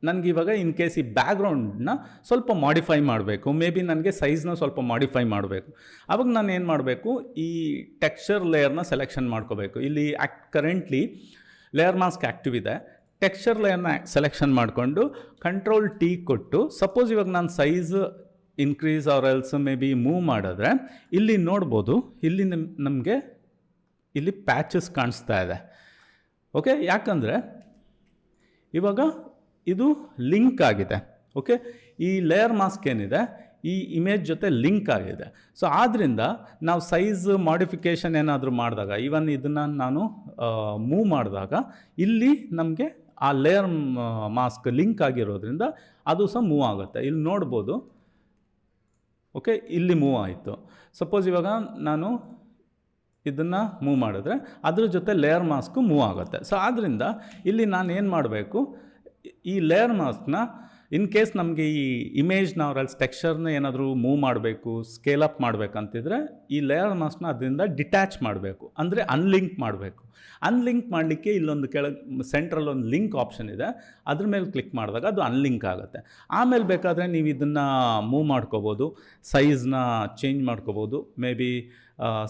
ನನಗೆ ಇವಾಗ ಇನ್ ಕೇಸ್ ಈ ಬ್ಯಾಕ್ಗ್ರೌಂಡ್ನ ಸ್ವಲ್ಪ ಮಾಡಿಫೈ ಮಾಡಬೇಕು. ಮೇ ಬಿ ನನಗೆ ಸೈಜ್ನ ಸ್ವಲ್ಪ ಮಾಡಿಫೈ ಮಾಡಬೇಕು. ಅವಾಗ ನಾನು ಏನು ಮಾಡಬೇಕು? ಈ ಟೆಕ್ಸ್ಚರ್ ಲೇಯರ್ನ ಸೆಲೆಕ್ಷನ್ ಮಾಡ್ಕೋಬೇಕು. ಇಲ್ಲಿ act currently layer mask active ಇದೆ. ಟೆಕ್ಸ್ಚರ್ ಲೇಯರ್ನ ಸೆಲೆಕ್ಷನ್ ಮಾಡಿಕೊಂಡು ಕಂಟ್ರೋಲ್ ಟಿ ಕೊಟ್ಟು ಸಪೋಸ್ ಇವಾಗ ನಾನು size increase or else maybe move ಮಾಡಿದ್ರೆ, ಇಲ್ಲಿ ನೋಡ್ಬೋದು, ಇಲ್ಲಿ ನಮಗೆ ಇಲ್ಲಿ ಪ್ಯಾಚಸ್ ಕಾಣಿಸ್ತಾ ಇದೆ. ಓಕೆ ಯಾಕಂದರೆ ಇವಾಗ ಇದು ಲಿಂಕ್ ಆಗಿದೆ. ಓಕೆ? ಈ ಲೇಯರ್ ಮಾಸ್ಕ್ ಏನಿದೆ? ಈ ಇಮೇಜ್ ಜೊತೆ ಲಿಂಕ್ ಆಗಿದೆ. ಸೊ ಆದ್ದರಿಂದ ನಾವು ಸೈಜ್ ಮಾಡಿಫಿಕೇಷನ್ ಏನಾದರೂ ಮಾಡಿದಾಗ ಈವನ್ ಇದನ್ನು ನಾನು ಮೂವ್ ಮಾಡಿದಾಗ, ಇಲ್ಲಿ ನಮಗೆ ಆ ಲೇಯರ್ ಮಾಸ್ಕ್ ಲಿಂಕ್ ಆಗಿರೋದ್ರಿಂದ ಅದು ಸಹ ಮೂವ್ ಆಗುತ್ತೆ. ಇಲ್ಲಿ ನೋಡ್ಬೋದು. ಓಕೆ? ಇಲ್ಲಿ ಮೂವ್ ಆಯಿತು. ಸಪೋಸ್ ಇವಾಗ ನಾನು ಇದನ್ನು ಮೂವ್ ಮಾಡಿದ್ರೆ, ಅದ್ರ ಜೊತೆ ಲೇಯರ್ ಮಾಸ್ಕು ಮೂವ್ ಆಗುತ್ತೆ. ಸೊ ಆದ್ದರಿಂದ ಇಲ್ಲಿ ನಾನು ಏನು ಮಾಡಬೇಕು? ಈ ಲೇಯರ್ ಮಾಸ್ಕ್ನ ಇನ್ ಕೇಸ್ ನಮಗೆ ಈ ಇಮೇಜ್ನ ಅವ್ರಲ್ಲಿ ಟೆಕ್ಸ್ಚರ್ನ ಏನಾದರೂ ಮೂವ್ ಮಾಡಬೇಕು ಸ್ಕೇಲ್ ಅಪ್ ಮಾಡಬೇಕಂತಿದ್ರೆ ಈ ಲೇಯರ್ ಮಾಸ್ಕ್ನ ಅದರಿಂದ ಡಿಟ್ಯಾಚ್ ಮಾಡಬೇಕು. ಅಂದರೆ ಅನ್ಲಿಂಕ್ ಮಾಡಬೇಕು. ಅನ್ಲಿಂಕ್ ಮಾಡಲಿಕ್ಕೆ ಇಲ್ಲೊಂದು ಕೆಳಗೆ ಸೆಂಟ್ರಲ್ಲಿ ಒಂದು ಲಿಂಕ್ ಆಪ್ಷನ್ ಇದೆ. ಅದ್ರ ಮೇಲೆ ಕ್ಲಿಕ್ ಮಾಡಿದಾಗ ಅದು ಅನ್ಲಿಂಕ್ ಆಗುತ್ತೆ. ಆಮೇಲೆ ಬೇಕಾದರೆ ನೀವು ಇದನ್ನು ಮೂವ್ ಮಾಡ್ಕೋಬೋದು. ಸೈಜ್ನ ಚೇಂಜ್ ಮಾಡ್ಕೋಬೋದು. ಮೇ ಬಿ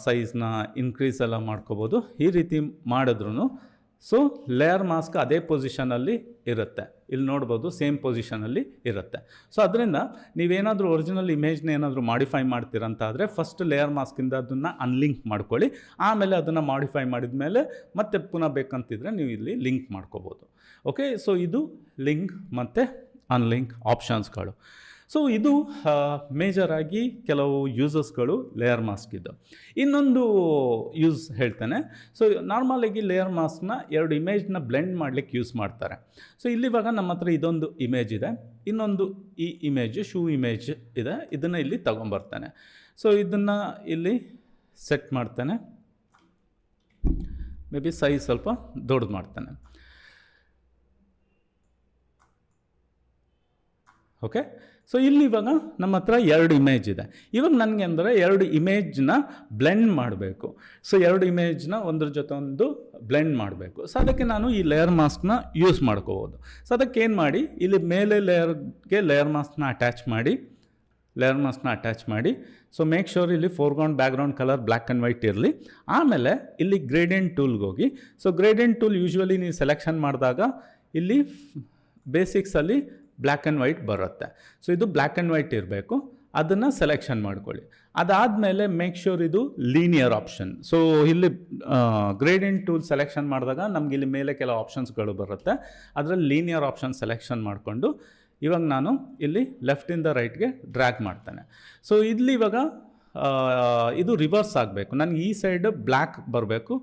ಸೈಜ್ನ ಇನ್ಕ್ರೀಸ್ ಎಲ್ಲ ಮಾಡ್ಕೋಬೋದು. ಈ ರೀತಿ ಮಾಡಿದ್ರೂ ಸೊ ಲೇಯರ್ ಮಾಸ್ಕ್ ಅದೇ ಪೊಸಿಷನಲ್ಲಿ ಇರುತ್ತೆ. ಇಲ್ಲಿ ನೋಡ್ಬೋದು ಸೇಮ್ ಪೊಸಿಷನಲ್ಲಿ ಇರುತ್ತೆ. ಸೊ ಅದರಿಂದ ನೀವೇನಾದರೂ ಒರಿಜಿನಲ್ ಇಮೇಜ್ನ ಏನಾದರೂ ಮಾಡಿಫೈ ಮಾಡ್ತೀರಂತಾದರೆ ಫಸ್ಟ್ ಲೇಯರ್ ಮಾಸ್ಕಿಂದ ಅದನ್ನು ಅನ್ಲಿಂಕ್ ಮಾಡ್ಕೊಳ್ಳಿ. ಆಮೇಲೆ ಅದನ್ನು ಮಾಡಿಫೈ ಮಾಡಿದ ಮೇಲೆ ಮತ್ತೆ ಪುನಃ ಬೇಕಂತಿದ್ರೆ ನೀವು ಇಲ್ಲಿ ಲಿಂಕ್ ಮಾಡ್ಕೋಬೋದು. ಓಕೆ ಸೊ ಇದು ಲಿಂಕ್ ಮತ್ತು ಅನ್ಲಿಂಕ್ ಆಪ್ಷನ್ಸ್ಗಳು ಸೊ ಇದು ಮೇಜರ್ ಆಗಿ ಕೆಲವು ಯೂಸಸ್ಗಳು ಲೇಯರ್ ಮಾಸ್ಕ್ ಇದ್ದು ಇನ್ನೊಂದು ಯೂಸ್ ಹೇಳ್ತೇನೆ. ಸೊ ನಾರ್ಮಲಾಗಿ ಲೇಯರ್ ಮಾಸ್ಕ್ನ ಎರಡು ಇಮೇಜ್ನ ಬ್ಲೆಂಡ್ ಮಾಡಲಿಕ್ಕೆ ಯೂಸ್ ಮಾಡ್ತಾರೆ. ಸೊ ಇಲ್ಲಿವಾಗ ನಮ್ಮ ಹತ್ರ ಇದೊಂದು ಇಮೇಜ್ ಇದೆ. ಇನ್ನೊಂದು ಈ ಇಮೇಜ್ ಶೂ ಇಮೇಜ್ ಇದೆ. ಇದನ್ನು ಇಲ್ಲಿ ತಗೊಂಬರ್ತಾನೆ. ಸೊ ಇದನ್ನು ಇಲ್ಲಿ ಸೆಟ್ ಮಾಡ್ತಾನೆ. ಮೇ ಬಿ ಸೈಜ್ ಸ್ವಲ್ಪ ದೊಡ್ಡದು ಮಾಡ್ತಾನೆ. ಓಕೆ ಸೊ ಇಲ್ಲಿ ಇವಾಗ ನಮ್ಮ ಹತ್ರ ಎರಡು ಇಮೇಜ್ ಇದೆ. ಇವಾಗ ನನಗೆ ಅಂದರೆ ಎರಡು ಇಮೇಜ್ನ ಬ್ಲೆಂಡ್ ಮಾಡಬೇಕು. ಸೊ ಎರಡು ಇಮೇಜ್ನ ಒಂದ್ರ ಜೊತೆ ಒಂದು ಬ್ಲೆಂಡ್ ಮಾಡಬೇಕು. ಸೊ ಅದಕ್ಕೆ ನಾನು ಈ ಲೇಯರ್ ಮಾಸ್ಕ್ನ ಯೂಸ್ ಮಾಡ್ಕೋಬೋದು. ಸೊ ಅದಕ್ಕೆ ಏನು ಮಾಡಿ? ಇಲ್ಲಿ ಮೇಲೆ ಲೇಯರ್ಗೆ ಲೇಯರ್ ಮಾಸ್ಕ್ನ ಅಟ್ಯಾಚ್ ಮಾಡಿ ಲೇಯರ್ ಮಾಸ್ಕ್ನ ಅಟ್ಯಾಚ್ ಮಾಡಿ. ಸೊ ಮೇಕ್ ಶೋರ್ ಇಲ್ಲಿ foreground background colour black and white ಇರಲಿ. ಆಮೇಲೆ ಇಲ್ಲಿ ಗ್ರೇಡಿಯಂಟ್ ಟೂಲ್ಗೆ ಹೋಗಿ. ಸೊ ಗ್ರೇಡಿಯಂಟ್ ಟೂಲ್ ಯೂಶ್ವಲಿ ನೀವು ಸೆಲೆಕ್ಷನ್ ಮಾಡಿದಾಗ ಇಲ್ಲಿ ಬೇಸಿಕ್ಸಲ್ಲಿ ಬ್ಲ್ಯಾಕ್ ಆ್ಯಂಡ್ ವೈಟ್ ಬರುತ್ತೆ. ಸೊ ಇದು ಬ್ಲ್ಯಾಕ್ ಆ್ಯಂಡ್ ವೈಟ್ ಇರಬೇಕು. ಅದನ್ನು ಸೆಲೆಕ್ಷನ್ ಮಾಡ್ಕೊಳ್ಳಿ. ಅದಾದಮೇಲೆ ಮೇಕ್ ಶ್ಯೂರ್ ಇದು ಲೀನಿಯರ್ ಆಪ್ಷನ್ ಸೊ ಇಲ್ಲಿ ಗ್ರೇಡಿಯಂಟ್ ಟೂಲ್ ಸೆಲೆಕ್ಷನ್ ಮಾಡಿದಾಗ ನಮ್ಗೆ ಇಲ್ಲಿ ಮೇಲೆ ಕೆಲವು ಆಪ್ಷನ್ಸ್ಗಳು ಬರುತ್ತೆ. ಅದರಲ್ಲಿ ಲೀನಿಯರ್ ಆಪ್ಷನ್ ಸೆಲೆಕ್ಷನ್ ಮಾಡಿಕೊಂಡು ಇವಾಗ ನಾನು ಇಲ್ಲಿ ಲೆಫ್ಟಿಂದ ರೈಟ್ಗೆ ಡ್ರ್ಯಾಗ್ ಮಾಡ್ತೇನೆ. ಸೊ ಇಲ್ಲಿ ಇವಾಗ ಇದು ರಿವರ್ಸ್ ಆಗಬೇಕು. ನನಗೆ ಈ ಸೈಡ್ ಬ್ಲ್ಯಾಕ್ ಬರಬೇಕು.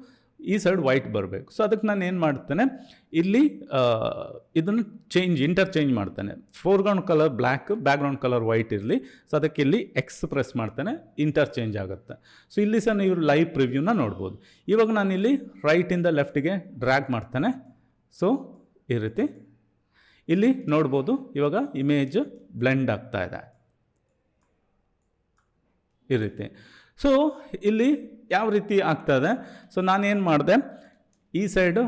ಈ ಸೈಡ್ ವೈಟ್ ಬರಬೇಕು. ಸೊ ಅದಕ್ಕೆ ನಾನು ಏನು ಮಾಡ್ತೇನೆ, ಇಲ್ಲಿ ಇದನ್ನು ಚೇಂಜ್ ಇಂಟರ್ಚೇಂಜ್ ಮಾಡ್ತೇನೆ. Foreground colour black background colour white ಇರಲಿ. ಸೊ ಅದಕ್ಕೆ ಇಲ್ಲಿ ಎಕ್ಸ್ ಪ್ರೆಸ್ ಮಾಡ್ತೇನೆ ಇಂಟರ್ಚೇಂಜ್ ಆಗುತ್ತೆ. ಸೊ ಇಲ್ಲಿ ಸಹ ನೀವು ಲೈವ್ ಪ್ರಿವ್ಯೂನ ನೋಡ್ಬೋದು. ಇವಾಗ ನಾನು ಇಲ್ಲಿ ರೈಟಿಂದ ಲೆಫ್ಟಿಗೆ ಡ್ರ್ಯಾಗ್ ಮಾಡ್ತೇನೆ. ಸೊ ಈ ರೀತಿ. ಇಲ್ಲಿ ನೋಡ್ಬೋದು, ಇವಾಗ ಇಮೇಜ್ ಬ್ಲೆಂಡ್ ಆಗ್ತಾ ಇದೆ. ಈ ರೀತಿ. ಸೊ ಇಲ್ಲಿ ಯಾವ ರೀತಿ ಆಗ್ತದೆ ಸೊ ನಾನೇನು ಮಾಡಿದೆ? ಈ ಸೈಡು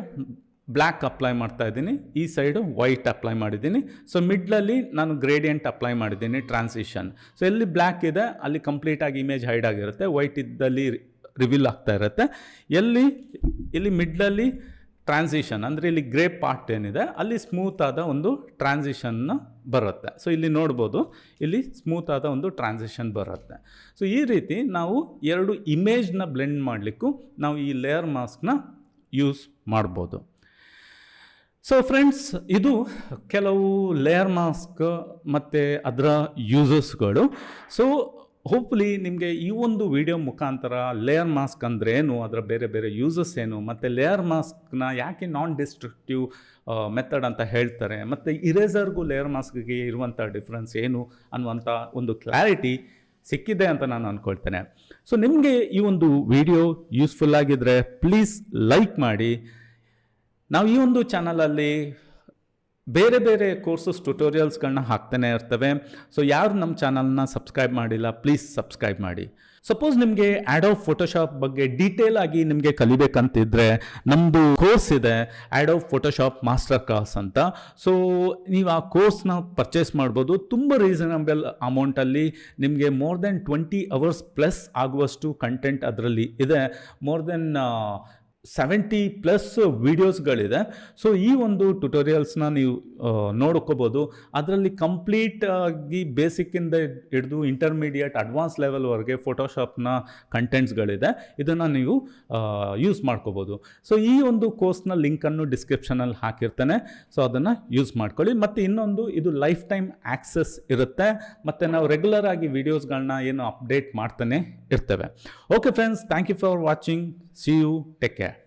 ಬ್ಲ್ಯಾಕ್ ಅಪ್ಲೈ ಮಾಡ್ತಾ ಇದ್ದೀನಿ. ಈ ಸೈಡು ವೈಟ್ ಅಪ್ಲೈ ಮಾಡಿದ್ದೀನಿ. ಸೊ ಮಿಡ್ಲಲ್ಲಿ ನಾನು ಗ್ರೇಡಿಯಂಟ್ ಅಪ್ಲೈ ಮಾಡಿದ್ದೀನಿ ಟ್ರಾನ್ಸಿಷನ್ ಸೊ ಎಲ್ಲಿ ಬ್ಲ್ಯಾಕ್ ಇದೆ? ಅಲ್ಲಿ ಕಂಪ್ಲೀಟಾಗಿ ಇಮೇಜ್ ಹೈಡ್ ಆಗಿರುತ್ತೆ. ವೈಟ್ ಇದ್ದಲ್ಲಿ ರಿವೀಲ್ ಆಗ್ತಾ ಇರುತ್ತೆ. ಎಲ್ಲಿ, ಇಲ್ಲಿ ಮಿಡ್ಲಲ್ಲಿ ಟ್ರಾನ್ಸಿಷನ್ ಅಂದರೆ ಇಲ್ಲಿ ಗ್ರೇ ಪಾರ್ಟ್ ಏನಿದೆ, ಅಲ್ಲಿ ಸ್ಮೂತ್ ಆದ ಒಂದು ಟ್ರಾನ್ಸಿಷನ್ನ ಬರುತ್ತೆ. ಸೊ ಇಲ್ಲಿ ನೋಡ್ಬೋದು, ಇಲ್ಲಿ ಸ್ಮೂತ್ ಆದ ಒಂದು ಟ್ರಾನ್ಸಿಷನ್ ಬರುತ್ತೆ. ಸೊ ಈ ರೀತಿ ನಾವು ಎರಡು ಇಮೇಜ್ನ ಬ್ಲೆಂಡ್ ಮಾಡಲಿಕ್ಕೂ ನಾವು ಈ ಲೇಯರ್ ಮಾಸ್ಕ್ನ ಯೂಸ್ ಮಾಡ್ಬೋದು. ಸೊ ಫ್ರೆಂಡ್ಸ್ ಇದು ಕೆಲವು ಲೇಯರ್ ಮಾಸ್ಕ್ ಮತ್ತು ಅದರ ಯೂಸಸ್ಗಳು ಸೊ ಹೋಪ್ಫುಲಿ ನಿಮಗೆ ಈ ಒಂದು ವಿಡಿಯೋ ಮುಖಾಂತರ ಲೇಯರ್ ಮಾಸ್ಕ್ ಅಂದರೆ ಏನು? ಅದರ ಬೇರೆ ಬೇರೆ ಯೂಸಸ್ ಏನು? ಮತ್ತು ಲೇಯರ್ ಮಾಸ್ಕ್ನ ಯಾಕೆ ನಾನ್ ಡಿಸ್ಟ್ರಕ್ಟಿವ್ ಮೆಥಡ್ ಅಂತ ಹೇಳ್ತಾರೆ? ಮತ್ತು ಇರೇಸರ್ಗೂ ಲೇಯರ್ ಮಾಸ್ಕ್ಗೆ ಇರುವಂಥ ಡಿಫ್ರೆನ್ಸ್ ಏನು ಅನ್ನುವಂಥ ಒಂದು ಕ್ಲಾರಿಟಿ ಸಿಕ್ಕಿದೆ ಅಂತ ನಾನು ಅಂದ್ಕೊಳ್ತೇನೆ ಸೊ ನಿಮಗೆ ಈ ಒಂದು ವಿಡಿಯೋ ಯೂಸ್ಫುಲ್ ಆಗಿದ್ದರೆ ಪ್ಲೀಸ್ ಲೈಕ್ ಮಾಡಿ. ನಾವು ಈ ಒಂದು ಚಾನಲಲ್ಲಿ ಬೇರೆ ಬೇರೆ ಕೋರ್ಸಸ್ ಟ್ಯುಟೋರಿಯಲ್ಸ್ಗಳನ್ನ ಹಾಕ್ತಾನೆ ಇರ್ತವೆ. ಸೊ ಯಾರು ನಮ್ಮ ಚಾನಲ್ನ ಸಬ್ಸ್ಕ್ರೈಬ್ ಮಾಡಿಲ್ಲ ಪ್ಲೀಸ್ ಸಬ್ಸ್ಕ್ರೈಬ್ ಮಾಡಿ. ಸಪೋಸ್ ನಿಮಗೆ ಆ್ಯಡ್ ಫೋಟೋಶಾಪ್ ಬಗ್ಗೆ ಡೀಟೇಲ್ ಆಗಿ ನಿಮಗೆ ಕಲಿಬೇಕಂತಿದ್ರೆ ನಮ್ಮದು ಕೋರ್ಸ್ ಇದೆ ಆ್ಯಡ್ ಫೋಟೋಶಾಪ್ ಮಾಸ್ಟರ್ ಕ್ಲಾಸ್ ಅಂತ. ಸೊ ನೀವು ಆ ಕೋರ್ಸ್ನ ಪರ್ಚೇಸ್ ಮಾಡ್ಬೋದು. ತುಂಬ ರೀಸನಬಲ್ ಅಮೌಂಟಲ್ಲಿ ನಿಮಗೆ more than twenty hours plus ಆಗುವಷ್ಟು ಕಂಟೆಂಟ್ ಅದರಲ್ಲಿ ಇದೆ. ಮೋರ್ ದೆನ್ ಸೆವೆಂಟಿ ಪ್ಲಸ್ ವೀಡಿಯೋಸ್ಗಳಿದೆ ಸೊ ಈ ಒಂದು ಟ್ಯುಟೋರಿಯಲ್ಸ್ನ ನೀವು ನೋಡ್ಕೋಬೋದು. ಅದರಲ್ಲಿ ಕಂಪ್ಲೀಟ್ ಆಗಿ ಬೇಸಿಕ್ಕಿಂದ ಹಿಡಿದು ಇಂಟರ್ಮೀಡಿಯೇಟ್ ಅಡ್ವಾನ್ಸ್ ಲೆವೆಲ್ವರೆಗೆ ಫೋಟೋಶಾಪ್ನ ಕಂಟೆಂಟ್ಸ್ಗಳಿದೆ ಇದನ್ನು ನೀವು ಯೂಸ್ ಮಾಡ್ಕೋಬೋದು. ಸೊ ಈ ಒಂದು ಕೋರ್ಸ್ನ ಲಿಂಕನ್ನು ಡಿಸ್ಕ್ರಿಪ್ಷನಲ್ಲಿ ಹಾಕಿರ್ತೇನೆ. ಸೊ ಅದನ್ನು ಯೂಸ್ ಮಾಡ್ಕೊಳ್ಳಿ. ಮತ್ತು ಇನ್ನೊಂದು, ಇದು ಲೈಫ್ ಟೈಮ್ ಆಕ್ಸೆಸ್ ಇರುತ್ತೆ. ಮತ್ತು ನಾವು ರೆಗ್ಯುಲರ್ ಆಗಿ ವೀಡಿಯೋಸ್ಗಳನ್ನ ಏನು ಅಪ್ಡೇಟ್ ಮಾಡ್ತಾನೆ ಇರ್ತೇವೆ. Okay friends thank you for watching see you take care